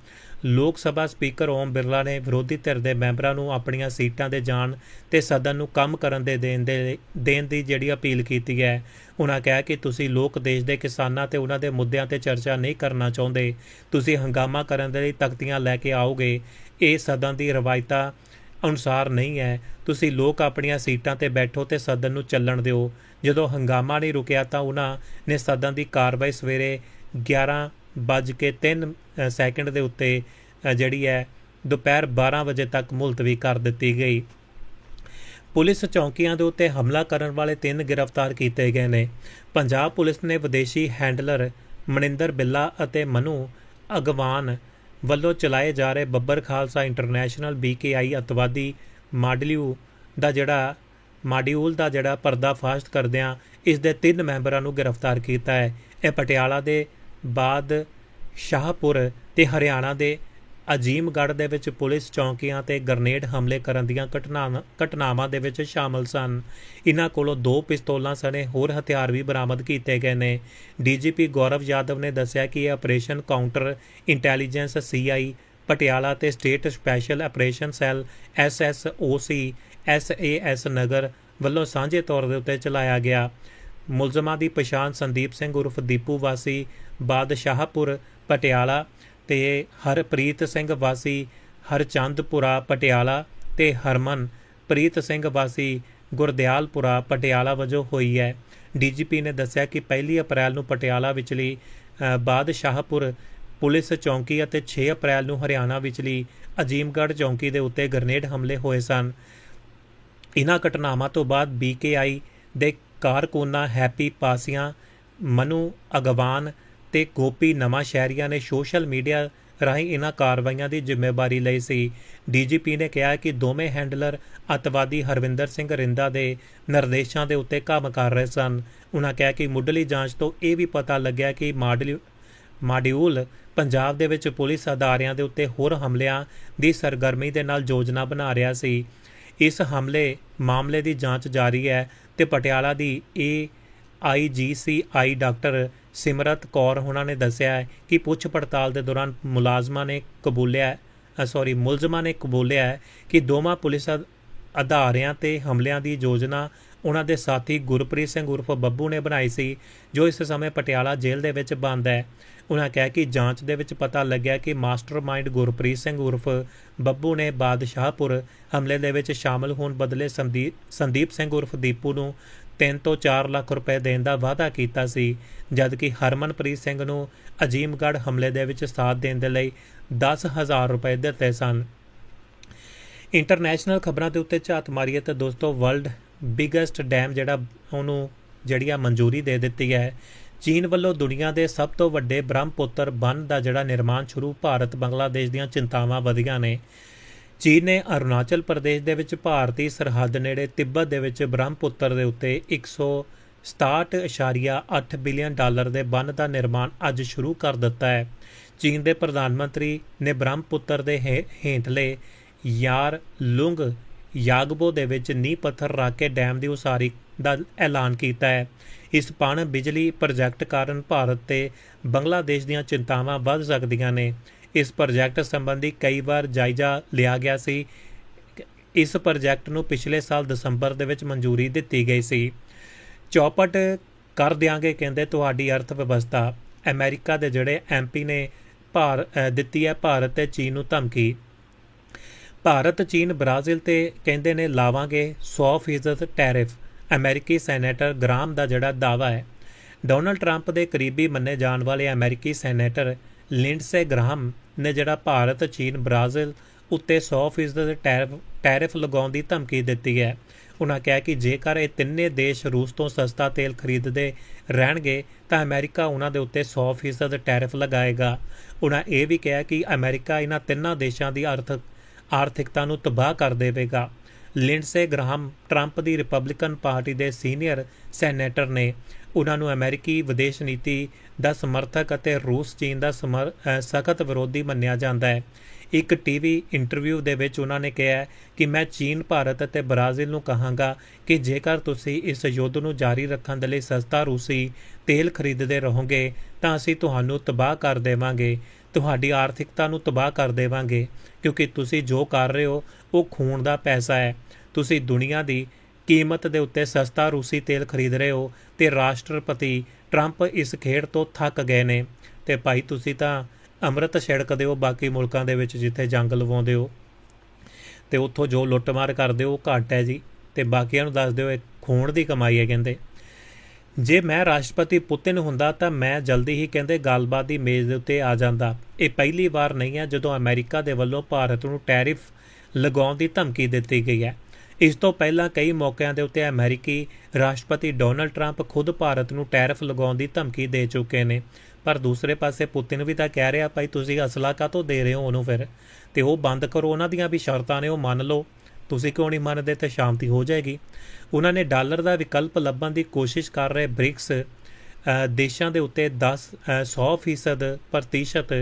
ਲੋਕ ਸਭਾ ਸਪੀਕਰ ਓਮ ਬਿਰਲਾ ਨੇ ਵਿਰੋਧੀ ਧਿਰ ਦੇ ਮੈਂਬਰਾਂ ਨੂੰ ਆਪਣੀਆਂ ਸੀਟਾਂ ਦੇ ਜਾਣ ਤੇ ਸਦਨ ਨੂੰ ਕੰਮ ਕਰਨ ਦੇ ਦੇਣ ਦੇ, ਦੇਣ ਦੀ ਜਿਹੜੀ ਅਪੀਲ ਕੀਤੀ ਹੈ। ਉਹਨਾਂ ਕਿਹਾ ਕਿ ਤੁਸੀਂ ਲੋਕ ਦੇਸ਼ ਦੇ ਕਿਸਾਨਾਂ ਤੇ ਉਹਨਾਂ ਦੇ ਮੁੱਦਿਆਂ ਤੇ ਚਰਚਾ ਨਹੀਂ ਕਰਨਾ ਚਾਹੁੰਦੇ। ਤੁਸੀਂ ਹੰਗਾਮਾ ਕਰਨ ਦੇ ਲਈ ਤਖਤੀਆਂ ਲੈ ਕੇ ਆਓਗੇ। ਇਹ ਸਦਨ ਦੀ ਰਵਾਇਤਾਂ ਅਨੁਸਾਰ ਨਹੀਂ ਹੈ। ਤੁਸੀਂ ਲੋਕ ਆਪਣੀਆਂ ਸੀਟਾਂ ਤੇ ਬੈਠੋ ਤੇ ਸਦਨ ਨੂੰ ਚੱਲਣ ਦਿਓ। ਜਦੋਂ ਹੰਗਾਮਾ ਨਹੀਂ ਰੁਕਿਆ ਤਾਂ ਉਹਨਾਂ ਨੇ ਸਦਨ ਦੀ ਕਾਰਵਾਈ ਸਵੇਰੇ 11 ਵੱਜ ਕੇ 3 ਸੈਕਿੰਡ ਦੇ ਉੱਤੇ ਜਿਹੜੀ ਹੈ, ਦੁਪਹਿਰ 12 ਵਜੇ ਤੱਕ ਮੁਲਤਵੀ ਕਰ ਦਿੱਤੀ ਗਈ। ਪੁਲਿਸ ਚੌਕੀਆਂ ਦੇ ਉੱਤੇ ਹਮਲਾ ਕਰਨ ਵਾਲੇ ਤਿੰਨ ਗ੍ਰਿਫਤਾਰ ਕੀਤੇ ਗਏ ਨੇ। ਪੰਜਾਬ ਪੁਲਿਸ ਨੇ ਵਿਦੇਸ਼ੀ ਹੈਂਡਲਰ ਮਨਿੰਦਰ ਬਿੱਲਾ ਅਤੇ ਮਨੂ ਅਗਵਾਨ ਵੱਲੋਂ ਚਲਾਏ ਜਾ ਰਹੇ ਬੱਬਰ ਖਾਲਸਾ ਇੰਟਰਨੈਸ਼ਨਲ ਬੀਕੇਆਈ ਅਤਵਾਦੀ ਮਾਡਲਿਊ ਦਾ ਜਿਹੜਾ, ਮਾਡਿਊਲ ਦਾ ਜਿਹੜਾ ਪਰਦਾਫਾਸ਼ ਕਰਦਿਆਂ ਇਸ ਦੇ ਤਿੰਨ ਮੈਂਬਰਾਂ ਨੂੰ ਗ੍ਰਿਫਤਾਰ ਕੀਤਾ ਹੈ। ਇਹ ਪਟਿਆਲਾ ਦੇ ਬਾਅਦ ਸ਼ਾਹਪੁਰ ਤੇ ਹਰਿਆਣਾ ਦੇ ਅਜੀਮਗੜ੍ਹ ਦੇ ਵਿੱਚ ਪੁਲਿਸ ਚੌਕੀਆਂ ਤੇ ਗ੍ਰਨੇਡ ਹਮਲੇ ਕਰਨ ਦੀਆਂ ਘਟਨਾਵਾਂ ਘਟਨਾਵਾਂ ਦੇ ਵਿੱਚ ਸ਼ਾਮਲ ਸਨ। ਇਹਨਾਂ ਕੋਲੋਂ ਦੋ ਪਿਸਤੌਲਾਂ ਸਣੇ ਹੋਰ ਹਥਿਆਰ ਵੀ ਬਰਾਮਦ ਕੀਤੇ ਗਏ ਨੇ। ਡੀਜੀਪੀ ਗੌਰਵ ਯਾਦਵ ਨੇ ਦੱਸਿਆ ਕਿ ਇਹ operation counter intelligence CI Patiala ਤੇ state special operation cell SSOC SAS Nagar ਵੱਲੋਂ ਸਾਂਝੇ ਤੌਰ ਦੇ ਉੱਤੇ ਚਲਾਇਆ ਗਿਆ। ਮੁਲਜ਼ਮਾਂ ਦੀ ਪਛਾਣ ਸੰਦੀਪ ਸਿੰਘ ਉਰਫ ਦੀਪੂ ਵਾਸੀ, ਬਾਦਸ਼ਾਹਪੁਰ, ਪਟਿਆਲਾ ਤੇ ਹਰਪ੍ਰੀਤ ਸਿੰਘ ਵਾਸੀ, ਹਰਚੰਦਪੁਰਾ, ਪਟਿਆਲਾ ਤੇ ਹਰਮਨ, ਪ੍ਰੀਤ ਸਿੰਘ ਵਾਸੀ, ਗੁਰਦਿਆਲਪੁਰਾ, ਪਟਿਆਲਾ ਵਜੋਂ ਹੋਈ ਹੈ। ਡੀਜੀਪੀ ਨੇ ਦੱਸਿਆ ਕਿ 1 ਅਪ੍ਰੈਲ ਨੂੰ ਪਟਿਆਲਾ ਵਿਚਲੀ ਬਾਦਸ਼ਾਹਪੁਰ ਪੁਲਿਸ ਚੌਂਕੀ ਅਤੇ 6 ਅਪ੍ਰੈਲ ਨੂੰ ਹਰਿਆਣਾ ਵਿਚਲੀ ਅਜੀਮਗੜ੍ਹ ਚੌਂਕੀ ਦੇ ਉੱਤੇ ਗ੍ਰਨੇਡ ਹਮਲੇ ਹੋਏ ਸਨ। ਇਨ੍ਹਾਂ ਘਟਨਾਵਾਂ ਤੋਂ ਬਾਅਦ ਬੀਕੇਆਈ ਦੇ ਕਾਰਕੁਨਾ, ਹੈਪੀ ਪਾਸੀਆਂ, ਮਨੂ ਅਗਵਾਨ ਤੇ ਗੋਪੀ ਨਵਾਂ ਸ਼ਹਿਰੀਆ ਨੇ ਸੋਸ਼ਲ ਮੀਡੀਆ ਰਾਹੀਂ ਇਹਨਾਂ ਕਾਰਵਾਈਆਂ ਦੀ ਜ਼ਿੰਮੇਵਾਰੀ ਲਈ ਸੀ। ਡੀਜੀਪੀ ਨੇ ਕਿਹਾ ਕਿ ਦੋਵੇਂ ਹੈਂਡਲਰ ਅੱਤਵਾਦੀ ਹਰਵਿੰਦਰ ਸਿੰਘ ਰਿੰਦਾ ਦੇ ਨਿਰਦੇਸ਼ਾਂ ਦੇ ਉੱਤੇ ਕੰਮ ਕਰ ਰਹੇ ਸਨ। ਉਹਨਾਂ ਕਿਹਾ ਕਿ ਮੁੱਢਲੀ ਜਾਂਚ ਤੋਂ ਇਹ ਵੀ ਪਤਾ ਲੱਗਿਆ ਕਿ ਮਾਡਲ ਮਾਡਿਊਲ ਪੰਜਾਬ ਦੇ ਵਿੱਚ ਪੁਲਿਸ ਅਦਾਰਿਆਂ ਦੇ ਉੱਤੇ ਹੋਰ ਹਮਲਿਆਂ ਦੀ ਸਰਗਰਮੀ ਦੇ ਨਾਲ ਯੋਜਨਾ ਬਣਾ ਰਿਹਾ ਸੀ। ਇਸ ਹਮਲੇ, ਮਾਮਲੇ ਦੀ ਜਾਂਚ ਜਾਰੀ ਹੈ। ਤੇ ਪਟਿਆਲਾ ਦੀ A IGCI doctor Simrat Kaur ਉਹਨਾਂ ਨੇ ਦੱਸਿਆ ਹੈ ਕਿ ਪੁੱਛ ਪੜਤਾਲ ਦੇ ਦੌਰਾਨ ਮੁਲਾਜ਼ਮਾਂ ਨੇ ਕਬੂਲਿਆ ਸੌਰੀ ਮੁਲਜ਼ਮਾਂ ਨੇ ਕਬੂਲਿਆ ਹੈ ਕਿ ਦੋਵਾਂ ਪੁਲਿਸ ਅਦ- ਅਦਾਰਿਆਂ ਤੇ ਹਮਲਿਆਂ ਦੀ ਯੋਜਨਾ ਉਹਨਾਂ ਦੇ ਸਾਥੀ ਗੁਰਪ੍ਰੀਤ ਸਿੰਘ ਉਰਫ ਬੱਬੂ ਨੇ ਬਣਾਈ ਸੀ, ਜੋ ਇਸ ਸਮੇਂ ਪਟਿਆਲਾ ਜੇਲ੍ਹ ਦੇ ਵਿੱਚ ਬੰਦ ਹੈ। ਉਹਨਾਂ ਕਿਹਾ ਕਿ ਜਾਂਚ ਦੇ ਵਿੱਚ ਪਤਾ ਲੱਗਿਆ ਕਿ ਮਾਸਟਰਮਾਈਂਡ ਗੁਰਪ੍ਰੀਤ ਸਿੰਘ ਉਰਫ ਬੱਬੂ ਨੇ ਬਾਦਸ਼ਾਹਪੁਰ ਹਮਲੇ ਦੇ ਵਿੱਚ ਸ਼ਾਮਲ ਹੋਣ ਬਦਲੇ ਸੰਦੀਪ ਸੰਦੀਪ ਸਿੰਘ ਉਰਫ ਦੀਪੂ ਨੂੰ 3 ਤੋਂ 4 ਲੱਖ ਰੁਪਏ ਦੇਣ ਦਾ ਵਾਅਦਾ ਕੀਤਾ ਸੀ, ਜਦਕਿ ਹਰਮਨਪ੍ਰੀਤ ਸਿੰਘ ਨੂੰ ਅਜੀਮਗੜ੍ਹ ਹਮਲੇ ਦੇ ਵਿੱਚ ਸਾਥ ਦੇਣ ਦੇ ਲਈ 10000 ਰੁਪਏ ਦਿੱਤੇ ਸਨ। ਇੰਟਰਨੈਸ਼ਨਲ ਖਬਰਾਂ ਦੇ ਉੱਤੇ ਝਾਤ ਮਾਰੀਏ ਤਾਂ ਦੋਸਤੋ ਵਰਲਡ ਬਿਗੇਸਟ ਡੈਮ ਜਿਹੜਾ, ਉਹਨੂੰ ਜਿਹੜੀ ਆ ਮਨਜ਼ੂਰੀ ਦੇ ਦਿੱਤੀ ਹੈ। ਚੀਨ ਵੱਲੋਂ ਦੁਨੀਆ ਦੇ ਸਭ ਤੋਂ ਵੱਡੇ ਬ੍ਰਹਮਪੁੱਤਰ ਬੰਨ ਦਾ ਜਿਹੜਾ ਨਿਰਮਾਣ ਸ਼ੁਰੂ, ਭਾਰਤ, ਬੰਗਲਾਦੇਸ਼ ਦੀਆਂ ਚਿੰਤਾਵਾਂ ਵਧੀਆਂ ਨੇ। ਚੀਨ ਨੇ ਅਰੁਣਾਚਲ ਪ੍ਰਦੇਸ਼ ਦੇ ਵਿੱਚ ਭਾਰਤੀ ਸਰਹੱਦ ਨੇੜੇ ਤਿੱਬਤ ਦੇ ਵਿੱਚ ਬ੍ਰਹਮਪੁੱਤਰ ਦੇ ਉੱਤੇ 167.8 ਬਿਲੀਅਨ ਡਾਲਰ ਦੇ ਬੰਨ ਦਾ ਨਿਰਮਾਣ ਅੱਜ ਸ਼ੁਰੂ ਕਰ ਦਿੱਤਾ ਹੈ। ਚੀਨ ਦੇ ਪ੍ਰਧਾਨ ਮੰਤਰੀ ਨੇ ਬ੍ਰਹਮਪੁੱਤਰ ਦੇ ਹੇ- ਹੇਠਲੇ ਯਾਰ ਲੁੰਗ ਯਾਗਬੋ ਦੇ ਵਿੱਚ ਨੀਂਹ ਪੱਥਰ ਰੱਖ ਕੇ ਡੈਮ ਦੀ ਉਸਾਰੀ ਦਾ ਐਲਾਨ ਕੀਤਾ ਹੈ। ਇਸ ਪਣ ਬਿਜਲੀ ਪ੍ਰੋਜੈਕਟ ਕਾਰਨ ਭਾਰਤ ਤੇ ਬੰਗਲਾਦੇਸ਼ ਦੀਆਂ ਚਿੰਤਾਵਾਂ ਵੱਧ ਸਕਦੀਆਂ ਨੇ। ਇਸ ਪ੍ਰੋਜੈਕਟ ਸੰਬੰਧੀ ਕਈ ਵਾਰ ਜਾਇਜ਼ਾ ਲਿਆ ਗਿਆ ਸੀ। ਇਸ ਪ੍ਰੋਜੈਕਟ ਨੂੰ ਪਿਛਲੇ ਸਾਲ ਦਸੰਬਰ ਦੇ ਵਿੱਚ ਮਨਜ਼ੂਰੀ ਦਿੱਤੀ ਗਈ ਸੀ। ਚੌਪਟ ਕਰ ਦਿਆਂਗੇ, ਕਹਿੰਦੇ ਤੁਹਾਡੀ ਅਰਥ ਵਿਵਸਥਾ। ਅਮਰੀਕਾ ਦੇ ਜਿਹੜੇ ਐਮਪੀ ਨੇ ਭਾਰ ਦਿੱਤੀ ਹੈ ਭਾਰਤ ਤੇ ਚੀਨ ਨੂੰ ਧਮਕੀ। ਭਾਰਤ, ਚੀਨ, ਬ੍ਰਾਜ਼ੀਲ ਤੇ ਕਹਿੰਦੇ ਨੇ ਲਾਵਾਂਗੇ 100% ਟੈਰਿਫ। ਅਮਰੀਕੀ ਸੈਨੇਟਰ ਗ੍ਰਾਮ ਦਾ ਜਿਹੜਾ ਦਾਵਾ ਹੈ, ਡੋਨਲਡ ਟਰੰਪ ਦੇ ਕਰੀਬੀ ਮੰਨੇ ਜਾਣ ਵਾਲੇ ਅਮਰੀਕੀ ਸੈਨੇਟਰ ਲਿੰਡਸੇ ਗ੍ਰਾਹਮ ਨੇ ਜਿਹੜਾ ਭਾਰਤ, ਚੀਨ, ਬ੍ਰਾਜ਼ੀਲ ਉੱਤੇ 100% ਟੈਰਿਫ ਟੈਰਿਫ ਲਗਾਉਣ ਦੀ ਧਮਕੀ ਦਿੱਤੀ ਹੈ। ਉਹਨਾਂ ਕਿਹਾ ਕਿ ਜੇਕਰ ਇਹ ਤਿੰਨੇ ਦੇਸ਼ ਰੂਸ ਤੋਂ ਸਸਤਾ ਤੇਲ ਖਰੀਦਦੇ ਰਹਿਣਗੇ, ਤਾਂ ਅਮਰੀਕਾ ਉਹਨਾਂ ਦੇ ਉੱਤੇ 100% ਟੈਰਿਫ ਲਗਾਏਗਾ। ਉਹਨਾਂ ਇਹ ਵੀ ਕਿਹਾ ਕਿ ਅਮਰੀਕਾ ਇਹਨਾਂ ਤਿੰਨਾਂ ਦੇਸ਼ਾਂ ਦੀ ਅਰਥ ਆਰਥਿਕਤਾ ਨੂੰ ਤਬਾਹ ਕਰ ਦੇਵੇਗਾ। ਲਿੰਡਸੇ ਗ੍ਰਾਹਮ ਟਰੰਪ ਦੀ ਰਿਪਬਲਿਕਨ ਪਾਰਟੀ ਦੇ ਸੀਨੀਅਰ ਸੈਨੇਟਰ ਨੇ ਉਹਨਾਂ ਨੂੰ ਅਮਰੀਕੀ ਵਿਦੇਸ਼ ਨੀਤੀ ਦਾ ਸਮਰਥਕ ਅਤੇ ਰੂਸ ਚੀਨ ਦਾ ਸਖਤ ਵਿਰੋਧੀ ਮੰਨਿਆ ਜਾਂਦਾ ਹੈ। ਇੱਕ ਟੀਵੀ ਇੰਟਰਵਿਊ ਦੇ ਵਿੱਚ ਉਹਨਾਂ ਨੇ ਕਿਹਾ ਕਿ ਮੈਂ ਚੀਨ, ਭਾਰਤ ਅਤੇ ਬ੍ਰਾਜ਼ੀਲ ਨੂੰ ਕਹਾਂਗਾ ਕਿ ਜੇਕਰ ਤੁਸੀਂ ਇਸ ਯੁੱਧ ਨੂੰ ਜਾਰੀ ਰੱਖਣ ਦੇ ਲਈ ਸਸਤਾ ਰੂਸੀ ਤੇਲ ਖਰੀਦਦੇ ਰਹੋਗੇ ਤਾਂ ਅਸੀਂ ਤੁਹਾਨੂੰ ਤਬਾਹ ਕਰ ਦੇਵਾਂਗੇ। ਤੁਹਾਡੀ ਆਰਥਿਕਤਾ ਨੂੰ ਤਬਾਹ ਕਰ ਦੇਵਾਂਗੇ, ਕਿਉਂਕਿ ਤੁਸੀਂ ਜੋ ਕਰ ਰਹੇ ਹੋ, ਉਹ ਖੂਨ ਦਾ ਪੈਸਾ ਹੈ। ਤੁਸੀਂ ਦੁਨੀਆ ਦੀ ਕੀਮਤ ਦੇ ਉੱਤੇ ਸਸਤਾ ਰੂਸੀ ਤੇਲ ਖਰੀਦ ਰਹੇ ਹੋ ਤੇ ਰਾਸ਼ਟਰਪਤੀ ਟਰੰਪ ਇਸ ਖੇਡ ਤੋਂ ਥੱਕ ਗਏ ਨੇ। ਤੇ ਭਾਈ, ਤੁਸੀਂ ਤਾਂ ਅੰਮ੍ਰਿਤ ਛਿੜਕਦੇ ਹੋ, ਬਾਕੀ ਮੁਲਕਾਂ ਦੇ ਵਿੱਚ ਜਿੱਥੇ ਜੰਗ ਲਵਾਉਂਦੇ ਹੋ। ਤੇ ਉੱਥੋਂ ਜੋ ਲੁੱਟਮਾਰ ਕਰਦੇ ਹੋ, ਉਹ ਘੱਟ ਹੈ ਜੀ। ਤੇ ਬਾਕੀਆਂ ਨੂੰ ਦੱਸ ਦਿਓ, ਇਹ ਖੂਨ ਦੀ ਕਮਾਈ ਹੈ, ਕਹਿੰਦੇ। ਜੇ ਮੈਂ ਰਾਸ਼ਟਰਪਤੀ ਪੁਤਿਨ ਹੁੰਦਾ ਤਾਂ ਮੈਂ ਜਲਦੀ ਹੀ ਕਹਿੰਦੇ ਗੱਲਬਾਤ ਦੀ ਮੇਜ਼ ਦੇ ਉੱਤੇ ਆ ਜਾਂਦਾ। ਇਹ ਪਹਿਲੀ ਵਾਰ ਨਹੀਂ ਹੈ ਜਦੋਂ ਅਮਰੀਕਾ ਦੇ ਵੱਲੋਂ ਭਾਰਤ ਨੂੰ ਟੈਰਿਫ ਲਗਾਉਣ ਦੀ ਧਮਕੀ ਦਿੱਤੀ ਗਈ ਹੈ। ਇਸ ਤੋਂ ਪਹਿਲਾਂ ਕਈ ਮੌਕਿਆਂ ਦੇ ਉੱਤੇ ਅਮਰੀਕੀ ਰਾਸ਼ਟਰਪਤੀ ਡੋਨਲਡ ਟਰੰਪ ਖੁਦ ਭਾਰਤ ਨੂੰ ਟੈਰਿਫ ਲਗਾਉਣ ਦੀ ਧਮਕੀ ਦੇ ਚੁੱਕੇ ਨੇ। ਪਰ ਦੂਸਰੇ ਪਾਸੇ ਪੁਤਿਨ ਵੀ ਤਾਂ ਕਹਿ ਰਿਹਾ, ਭਾਈ, ਤੁਸੀਂ ਅਸਲਾ ਕਾਹਤੋਂ ਦੇ ਰਹੇ ਹੋ ਉਹਨੂੰ ਫਿਰ? ਤੇ ਉਹ ਬੰਦ ਕਰੋ, ਉਹਨਾਂ ਦੀਆਂ ਵੀ ਸ਼ਰਤਾਂ ਨੇ, ਉਹ ਮੰਨ ਲਓ। ਤੁਸੀਂ ਕਿਉਂ ਨਹੀਂ ਮੰਨਦੇ ਤੇ ਸ਼ਾਂਤੀ ਹੋ ਜਾਏਗੀ? ਉਹਨਾਂ ਨੇ ਡਾਲਰ ਦਾ ਵਿਕਲਪ ਲੱਭਣ ਦੀ ਕੋਸ਼ਿਸ਼ ਕਰ ਰਹੇ ਬ੍ਰਿਕਸ ਦੇਸ਼ਾਂ ਦੇ ਉੱਤੇ 10 ਅ, 100% ਪ੍ਰਤੀਸ਼ਤ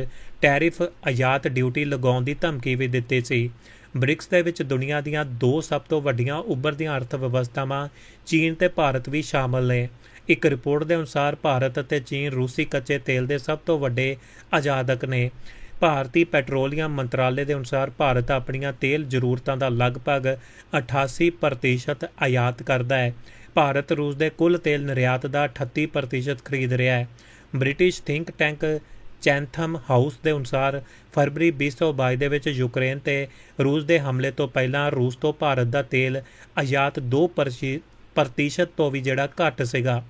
ਟੈਰਿਫ ਆਯਾਤ ਡਿਊਟੀ ਲਗਾਉਣ ਦੀ ਧਮਕੀ ਵੀ ਦਿੱਤੀ ਸੀ। ਬ੍ਰਿਕਸ ਦੇ ਵਿੱਚ ਦੁਨੀਆ ਦੀਆਂ ਦੋ ਸਭ ਤੋਂ ਵੱਡੀਆਂ ਉੱਭਰਦੀਆਂ ਅਰਥ ਵਿਵਸਥਾਵਾਂ ਚੀਨ ਤੇ ਭਾਰਤ ਵੀ ਸ਼ਾਮਲ ਨੇ। ਇੱਕ ਰਿਪੋਰਟ ਦੇ ਅਨੁਸਾਰ ਭਾਰਤ ਅਤੇ ਚੀਨ ਰੂਸੀ ਕੱਚੇ ਤੇਲ ਦੇ ਸਭ ਤੋਂ ਵੱਡੇ ਆਜ਼ਾਦਕ ਨੇ। ਭਾਰਤੀ ਪੈਟਰੋਲੀਅਮ ਮੰਤਰਾਲੇ ਦੇ ਅਨੁਸਾਰ ਭਾਰਤ ਆਪਣੀਆਂ ਤੇਲ ਜ਼ਰੂਰਤਾਂ ਦਾ ਲਗਭਗ 88% ਆਯਾਤ ਕਰਦਾ ਹੈ। ਭਾਰਤ ਰੂਸ ਦੇ ਕੁੱਲ ਤੇਲ ਨਿਰਯਾਤ ਦਾ 38% ਖਰੀਦ ਰਿਹਾ ਹੈ। British think tank Chatham house ਦੇ ਅਨੁਸਾਰ ਫਰਵਰੀ 2022 ਦੇ ਵਿੱਚ ਯੂਕਰੇਨ ਤੇ ਰੂਸ ਦੇ ਹਮਲੇ ਤੋਂ ਪਹਿਲਾਂ ਰੂਸ ਤੋਂ ਭਾਰਤ ਦਾ ਤੇਲ ਆਯਾਤ 2% ਪ੍ਰਤੀਸ਼ਤ ਤੋਂ ਵੀ ਜਿਹੜਾ ਘੱਟ ਸੀਗਾ।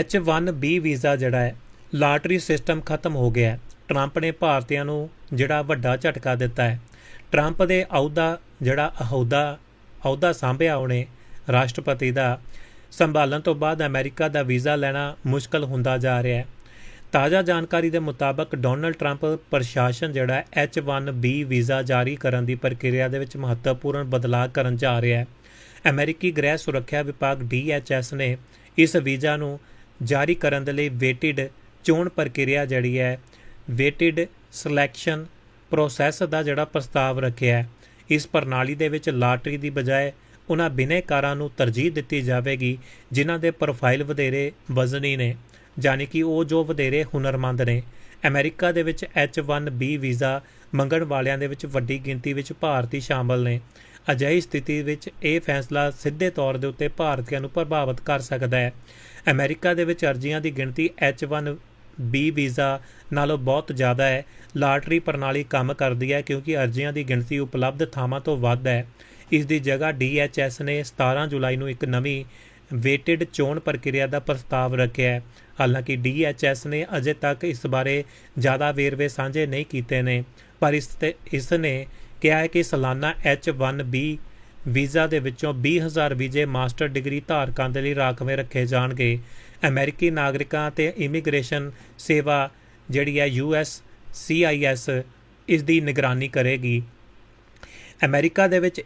H1B ਵੀਜ਼ਾ ਜਿਹੜਾ ਹੈ, ਲਾਟਰੀ ਸਿਸਟਮ ਖਤਮ ਹੋ ਗਿਆ ਹੈ। ਟਰੰਪ ਨੇ ਭਾਰਤੀਆਂ ਨੂੰ ਜਿਹੜਾ ਵੱਡਾ ਝਟਕਾ ਦਿੱਤਾ ਹੈ। ਟਰੰਪ ਦੇ ਅਹੁਦਾ, ਜਿਹੜਾ ਅਹੁਦਾ ਅਹੁਦਾ ਸੰਭਿਆ ਉਹਨੇ ਰਾਸ਼ਟਰਪਤੀ ਦਾ, ਸੰਭਾਲਣ ਤੋਂ ਬਾਅਦ ਅਮਰੀਕਾ ਦਾ ਵੀਜ਼ਾ ਲੈਣਾ ਮੁਸ਼ਕਲ ਹੁੰਦਾ ਜਾ ਰਿਹਾ ਹੈ। ਤਾਜ਼ਾ ਜਾਣਕਾਰੀ ਦੇ ਮੁਤਾਬਕ ਡੋਨਲਡ ਟਰੰਪ ਪ੍ਰਸ਼ਾਸਨ ਜਿਹੜਾ H1B ਵੀਜ਼ਾ ਜਾਰੀ ਕਰਨ ਦੀ ਪ੍ਰਕਿਰਿਆ ਦੇ ਵਿੱਚ ਮਹੱਤਵਪੂਰਨ ਬਦਲਾਅ ਕਰਨ ਜਾ ਰਿਹਾ ਹੈ। ਅਮਰੀਕੀ ਗ੍ਰਹਿ ਸੁਰੱਖਿਆ ਵਿਭਾਗ DHS ਨੇ ਇਸ ਵੀਜ਼ਾ ਨੂੰ ਜਾਰੀ ਕਰਨ ਦੇ ਲਈ ਵੇਟਿਡ ਚੋਣ ਪ੍ਰਕਿਰਿਆ ਜਿਹੜੀ ਹੈ ਵੇਟਿਡ ਸਿਲੈਕਸ਼ਨ ਪ੍ਰੋਸੈਸ ਦਾ ਜਿਹੜਾ ਪ੍ਰਸਤਾਵ ਰੱਖਿਆ ਹੈ, ਇਸ ਪ੍ਰਣਾਲੀ ਦੇ ਵਿੱਚ ਲਾਟਰੀ ਦੀ ਬਜਾਏ ਉਹਨਾਂ ਬਿਨੇਕਾਰਾਂ ਨੂੰ ਤਰਜੀਹ ਦਿੱਤੀ ਜਾਵੇਗੀ, ਜਿਨ੍ਹਾਂ ਦੇ ਪ੍ਰੋਫਾਈਲ ਵਧੇਰੇ ਵਜ਼ਨੀ ਨੇ ਯਾਨੀ ਕਿ ਉਹ ਜੋ ਵਧੇਰੇ ਹੁਨਰਮੰਦ ਨੇ। ਅਮਰੀਕਾ ਦੇ ਵਿੱਚ H1B ਵੀਜ਼ਾ ਮੰਗਣ ਵਾਲਿਆਂ ਦੇ ਵਿੱਚ ਵੱਡੀ ਗਿਣਤੀ ਵਿੱਚ ਭਾਰਤੀ ਸ਼ਾਮਲ ਨੇ। ਅਜਿਹੀ ਸਥਿਤੀ ਵਿੱਚ ਇਹ ਫੈਸਲਾ ਸਿੱਧੇ ਤੌਰ ਦੇ ਉੱਤੇ ਭਾਰਤੀਆਂ ਨੂੰ ਪ੍ਰਭਾਵਿਤ ਕਰ ਸਕਦਾ ਹੈ। ਅਮਰੀਕਾ ਦੇ ਵਿੱਚ ਅਰਜ਼ੀਆਂ ਦੀ ਗਿਣਤੀ ਬੀ ਵੀਜ਼ਾ ਨਾਲੋਂ ਬਹੁਤ ਜ਼ਿਆਦਾ ਹੈ। ਲਾਟਰੀ ਪ੍ਰਣਾਲੀ ਕੰਮ ਕਰਦੀ ਹੈ ਕਿਉਂਕਿ ਅਰਜ਼ੀਆਂ ਦੀ ਗਿਣਤੀ ਉਪਲਬਧ ਥਾਵਾਂ ਤੋਂ ਵੱਧ ਹੈ। ਇਸ ਦੀ ਜਗ੍ਹਾ DHS ਨੇ 17 ਜੁਲਾਈ ਨੂੰ ਇੱਕ ਨਵੀਂ ਵੇਟਡ ਚੋਣ ਪ੍ਰਕਿਰਿਆ ਦਾ ਪ੍ਰਸਤਾਵ ਰੱਖਿਆ ਹੈ। ਹਾਲਾਂਕਿ DHS ਨੇ ਅਜੇ ਤੱਕ ਇਸ ਬਾਰੇ ਜ਼ਿਆਦਾ ਵੇਰਵੇ ਸਾਂਝੇ ਨਹੀਂ ਕੀਤੇ ਨੇ, ਪਰ ਇਸ ਤੇ ਇਸ ਨੇ ਕਿਹਾ ਹੈ ਕਿ ਸਾਲਾਨਾ H1B ਵੀਜ਼ਾ ਦੇ ਵਿੱਚੋਂ 20000 ਵੀਜ਼ੇ ਮਾਸਟਰ ਡਿਗਰੀ ਧਾਰਕਾਂ ਦੇ ਲਈ ਰਾਖਵੇਂ ਰੱਖੇ ਜਾਣਗੇ। ਅਮਰੀਕੀ ਨਾਗਰਿਕਾਂ ਤੇ ਇਮੀਗ੍ਰੇਸ਼ਨ ਸੇਵਾ ਜਿਹੜੀ ਹੈ US CIS ਇਸ ਦੀ ਨਿਗਰਾਨੀ ਕਰੇਗੀ। ਅਮਰੀਕਾ ਦੇ ਵਿੱਚ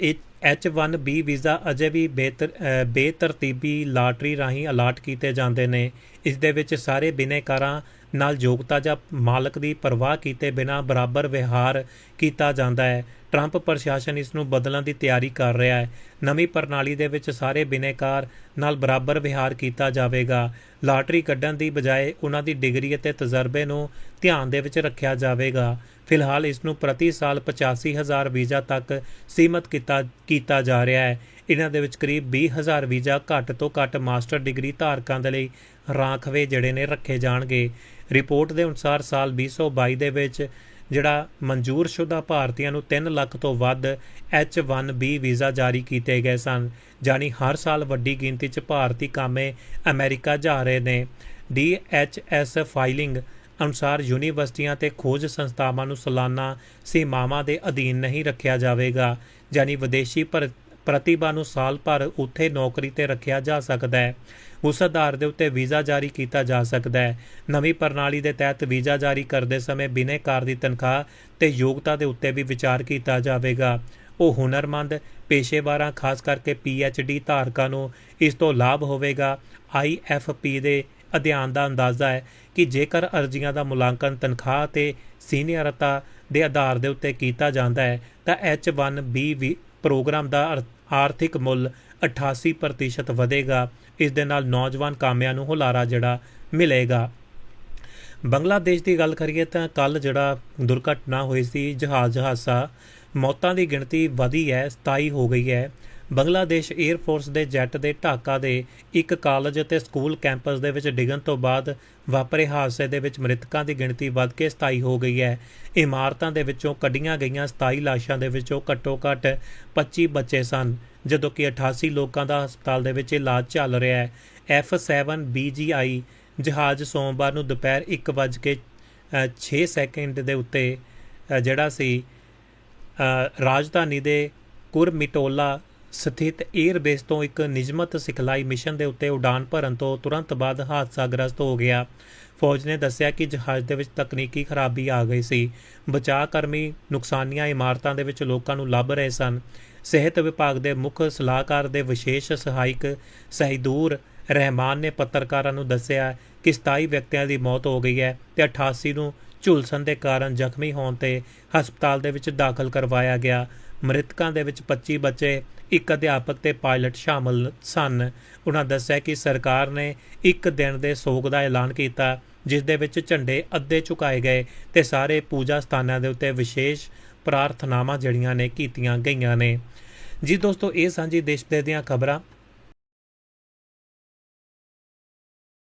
H1B ਵੀਜ਼ਾ ਅਜੇ ਵੀ ਬੇਤਰ ਬੇਤਰਤੀਬੀ ਲਾਟਰੀ ਰਾਹੀਂ ਅਲਾਟ ਕੀਤੇ ਜਾਂਦੇ ਨੇ। ਇਸ ਦੇ ਵਿੱਚ ਸਾਰੇ ਬਿਨੇਕਾਰਾਂ ਨਾਲ ਯੋਗਤਾ ਜਾਂ ਮਾਲਕ ਦੀ ਪਰਵਾਹ ਕੀਤੇ ਬਿਨਾਂ ਬਰਾਬਰ ਵਿਹਾਰ ਕੀਤਾ ਜਾਂਦਾ ਹੈ। ਟਰੰਪ ਪ੍ਰਸ਼ਾਸਨ ਇਸ ਨੂੰ ਬਦਲਣ ਦੀ ਤਿਆਰੀ ਕਰ ਰਿਹਾ ਹੈ। ਨਵੀਂ ਪ੍ਰਣਾਲੀ ਦੇ ਵਿੱਚ ਸਾਰੇ ਬਿਨੇਕਾਰ ਨਾਲ ਬਰਾਬਰ ਵਿਹਾਰ ਕੀਤਾ ਜਾਵੇਗਾ। ਲਾਟਰੀ ਕੱਢਣ ਦੀ ਬਜਾਏ ਉਹਨਾਂ ਦੀ ਡਿਗਰੀ ਅਤੇ ਤਜਰਬੇ ਨੂੰ ਧਿਆਨ ਦੇ ਵਿੱਚ ਰੱਖਿਆ ਜਾਵੇਗਾ। ਫਿਲਹਾਲ ਇਸ ਨੂੰ ਪ੍ਰਤੀ ਸਾਲ 85000 ਵੀਜ਼ਾ ਤੱਕ ਸੀਮਤ ਕੀਤਾ ਕੀਤਾ ਜਾ ਰਿਹਾ ਹੈ। ਇਹਨਾਂ ਦੇ ਵਿੱਚ ਕਰੀਬ 20000 ਵੀਜ਼ਾ ਘੱਟ ਤੋਂ ਘੱਟ ਮਾਸਟਰ ਡਿਗਰੀ ਧਾਰਕਾਂ ਦੇ ਲਈ ਰਾਖਵੇਂ ਜਿਹੜੇ ਨੇ ਰੱਖੇ ਜਾਣਗੇ। ਰਿਪੋਰਟ ਦੇ ਅਨੁਸਾਰ ਸਾਲ 2022 ਦੇ ਵਿੱਚ ਜਿਹੜਾ ਮਨਜ਼ੂਰਸ਼ੁਦਾ ਭਾਰਤੀਆਂ ਨੂੰ 3 ਲੱਖ ਤੋਂ ਵੱਧ H1B ਵੀਜ਼ਾ ਜਾਰੀ ਕੀਤੇ ਗਏ ਸਨ ਜਾਨੀ ਹਰ ਸਾਲ ਵੱਡੀ ਗਿਣਤੀ 'ਚ ਭਾਰਤੀ ਕਾਮੇ ਅਮਰੀਕਾ ਜਾ ਰਹੇ ਨੇ। DHS ਫਾਈਲਿੰਗ ਅਨੁਸਾਰ ਯੂਨੀਵਰਸਿਟੀਆਂ ਤੇ ਖੋਜ ਸੰਸਥਾਵਾਂ ਨੂੰ ਸਾਲਾਨਾ ਸੀਮਾਵਾਂ ਦੇ ਅਧੀਨ ਨਹੀਂ ਰੱਖਿਆ ਜਾਵੇਗਾ ਜਾਨੀ ਵਿਦੇਸ਼ੀ ਪਰ, ਪ੍ਰਤਿਭਾ ਨੂੰ ਸਾਲ ਭਰ ਉੱਥੇ ਨੌਕਰੀ ਤੇ ਰੱਖਿਆ ਜਾ ਸਕਦਾ ਹੈ। ਉਸ ਆਧਾਰ ਦੇ ਉੱਤੇ ਵੀਜ਼ਾ ਜਾਰੀ ਕੀਤਾ ਜਾ ਸਕਦਾ ਹੈ। ਨਵੀਂ ਪ੍ਰਣਾਲੀ ਦੇ ਤਹਿਤ ਵੀਜ਼ਾ ਜਾਰੀ ਕਰਦੇ ਸਮੇਂ ਬਿਨੇਕਾਰ ਦੀ ਤਨਖਾਹ ਤੇ ਯੋਗਤਾ ਦੇ ਉੱਤੇ ਵੀ ਵਿਚਾਰ ਕੀਤਾ ਜਾਵੇਗਾ। ਉਹ ਹੁਨਰਮੰਦ, ਪੇਸ਼ੇਵਾਰਾਂ, ਖਾਸ ਕਰਕੇ ਡੀ ਧਾਰਕਾਂ ਨੂੰ ਇਸ ਤੋਂ ਲਾਭ ਹੋਵੇਗਾ। ਆਈਐਫਪੀ ਦੇ ਅਧਿਐਨ ਦਾ ਅੰਦਾਜ਼ਾ ਹੈ ਕਿ ਜੇਕਰ ਅਰਜ਼ੀਆਂ ਦਾ ਮੁਲਾਂਕਣ ਤਨਖਾਹ ਤੇ ਸੀਨੀਅਰਤਾ ਦੇ ਆਧਾਰ ਦੇ ਉੱਤੇ ਕੀਤਾ ਜਾਂਦਾ ਹੈ, ਤਾਂ H1B ਵੀ ਪ੍ਰੋਗਰਾਮ ਦਾ ਅਰ- ਆਰਥਿਕ ਮੁੱਲ 88% ਵਧੇਗਾ। ਇਸ ਦੇ ਨਾਲ ਨੌਜਵਾਨ ਕਾਮਿਆਂ ਨੂੰ ਹੁਲਾਰਾ ਜਿਹੜਾ ਮਿਲੇਗਾ। ਬੰਗਲਾਦੇਸ਼ ਦੀ ਗੱਲ ਕਰੀਏ ਤਾਂ ਕੱਲ ਜਿਹੜਾ ਦੁਰਘਟਨਾ ਹੋਈ ਸੀ ਜਹਾਜ਼ ਹਾਦਸਾ ਮੌਤਾਂ ਦੀ ਗਿਣਤੀ ਵਧੀ ਹੈ 27 ਹੋ ਗਈ ਹੈ। ਬੰਗਲਾਦੇਸ਼ 에ਅਰ ਫੋਰਸ ਦੇ ਜੈੱਟ ਦੇ ਢਾਕਾ ਦੇ ਇੱਕ ਕਾਲਜ ਅਤੇ ਸਕੂਲ ਕੈਂਪਸ ਦੇ ਵਿੱਚ ਡਿੱਗਣ ਤੋਂ ਬਾਅਦ ਵਾਪਰੇ ਹਾਦਸੇ ਦੇ ਵਿੱਚ ਮ੍ਰਿਤਕਾਂ ਦੀ ਗਿਣਤੀ ਵੱਧ ਕੇ 27 ਹੋ ਗਈ ਹੈ। ਇਮਾਰਤਾਂ ਦੇ ਵਿੱਚੋਂ ਕੱਢੀਆਂ ਗਈਆਂ 27 ਲਾਸ਼ਾਂ ਦੇ ਵਿੱਚੋਂ ਘੱਟੋ-ਘੱਟ 25 ਬੱਚੇ ਸਨ, ਜਦੋਂ ਕਿ 88 ਲੋਕਾਂ ਦਾ ਹਸਪਤਾਲ ਦੇ ਵਿੱਚ ਇਲਾਜ ਚੱਲ ਰਿਹਾ ਹੈ। F7 BGI ਜਹਾਜ਼ ਸੋਮਵਾਰ ਨੂੰ ਦੁਪਹਿਰ 1:06 ਸੈਕਿੰਡ ਦੇ ਉੱਤੇ ਜਿਹੜਾ ਸੀ ਰਾਜਧਾਨੀ ਦੇ ਕੁਰਮਿਟੋਲਾ ਸਥਿਤ 에ਅਰਬੇਸ ਤੋਂ ਇੱਕ ਨਿਯਮਤ ਸਿਖਲਾਈ ਮਿਸ਼ਨ ਦੇ ਉੱਤੇ ਉਡਾਨ ਭਰਨ ਤੋਂ ਤੁਰੰਤ ਬਾਅਦ ਹਾਦਸਾਗ੍ਰਸਤ ਹੋ ਗਿਆ। ਫੌਜ ਨੇ ਦੱਸਿਆ ਕਿ ਜਹਾਜ਼ ਦੇ ਵਿੱਚ ਤਕਨੀਕੀ ਖਰਾਬੀ ਆ ਗਈ ਸੀ। ਬਚਾਅ ਕਰਮੀ ਨੁਕਸਾਨੀਆਂ ਇਮਾਰਤਾਂ ਦੇ ਵਿੱਚ ਲੋਕਾਂ ਨੂੰ ਲੱਭ ਰਹੇ ਸਨ। ਸਿਹਤ ਵਿਭਾਗ ਦੇ ਮੁੱਖ ਸਲਾਹਕਾਰ ਦੇ ਵਿਸ਼ੇਸ਼ ਸਹਾਇਕ ਸਹਿਦੂਰ ਰਹਿਮਾਨ ਨੇ ਪੱਤਰਕਾਰਾਂ ਨੂੰ ਦੱਸਿਆ ਕਿ 27 ਵਿਅਕਤੀਆਂ ਦੀ ਮੌਤ ਹੋ ਗਈ ਹੈ ਤੇ 88 ਨੂੰ ਝੁਲਸਣ ਦੇ ਕਾਰਨ ਜ਼ਖਮੀ ਹੋਣ ਤੇ ਹਸਪਤਾਲ ਦੇ ਵਿੱਚ ਦਾਖਲ ਕਰਵਾਇਆ ਗਿਆ। ਮ੍ਰਿਤਕਾਂ ਦੇ ਵਿੱਚ 25 ਬੱਚੇ, ਇੱਕ ਅਧਿਆਪਕ ਤੇ ਪਾਇਲਟ ਸ਼ਾਮਲ ਸਨ। ਉਹਨਾਂ ਦੱਸਿਆ ਕਿ ਸਰਕਾਰ ਨੇ ਇੱਕ ਦਿਨ ਦੇ ਸੋਗ ਦਾ ਐਲਾਨ ਕੀਤਾ, ਜਿਸ ਦੇ ਵਿੱਚ ਝੰਡੇ ਅੱਧੇ ਝੁਕਾਏ ਗਏ ਤੇ ਸਾਰੇ ਪੂਜਾ ਸਥਾਨਾਂ ਦੇ ਉੱਤੇ ਵਿਸ਼ੇਸ਼ ਪ੍ਰਾਰਥਨਾਵਾਂ ਜਿਹੜੀਆਂ ਨੇ ਕੀਤੀਆਂ ਗਈਆਂ ਨੇ। ਜੀ ਦੋਸਤੋ, ਇਹ ਸਾਂਝੀ ਦੇਸ਼ ਦੇ ਦੀਆਂ ਖਬਰਾਂ।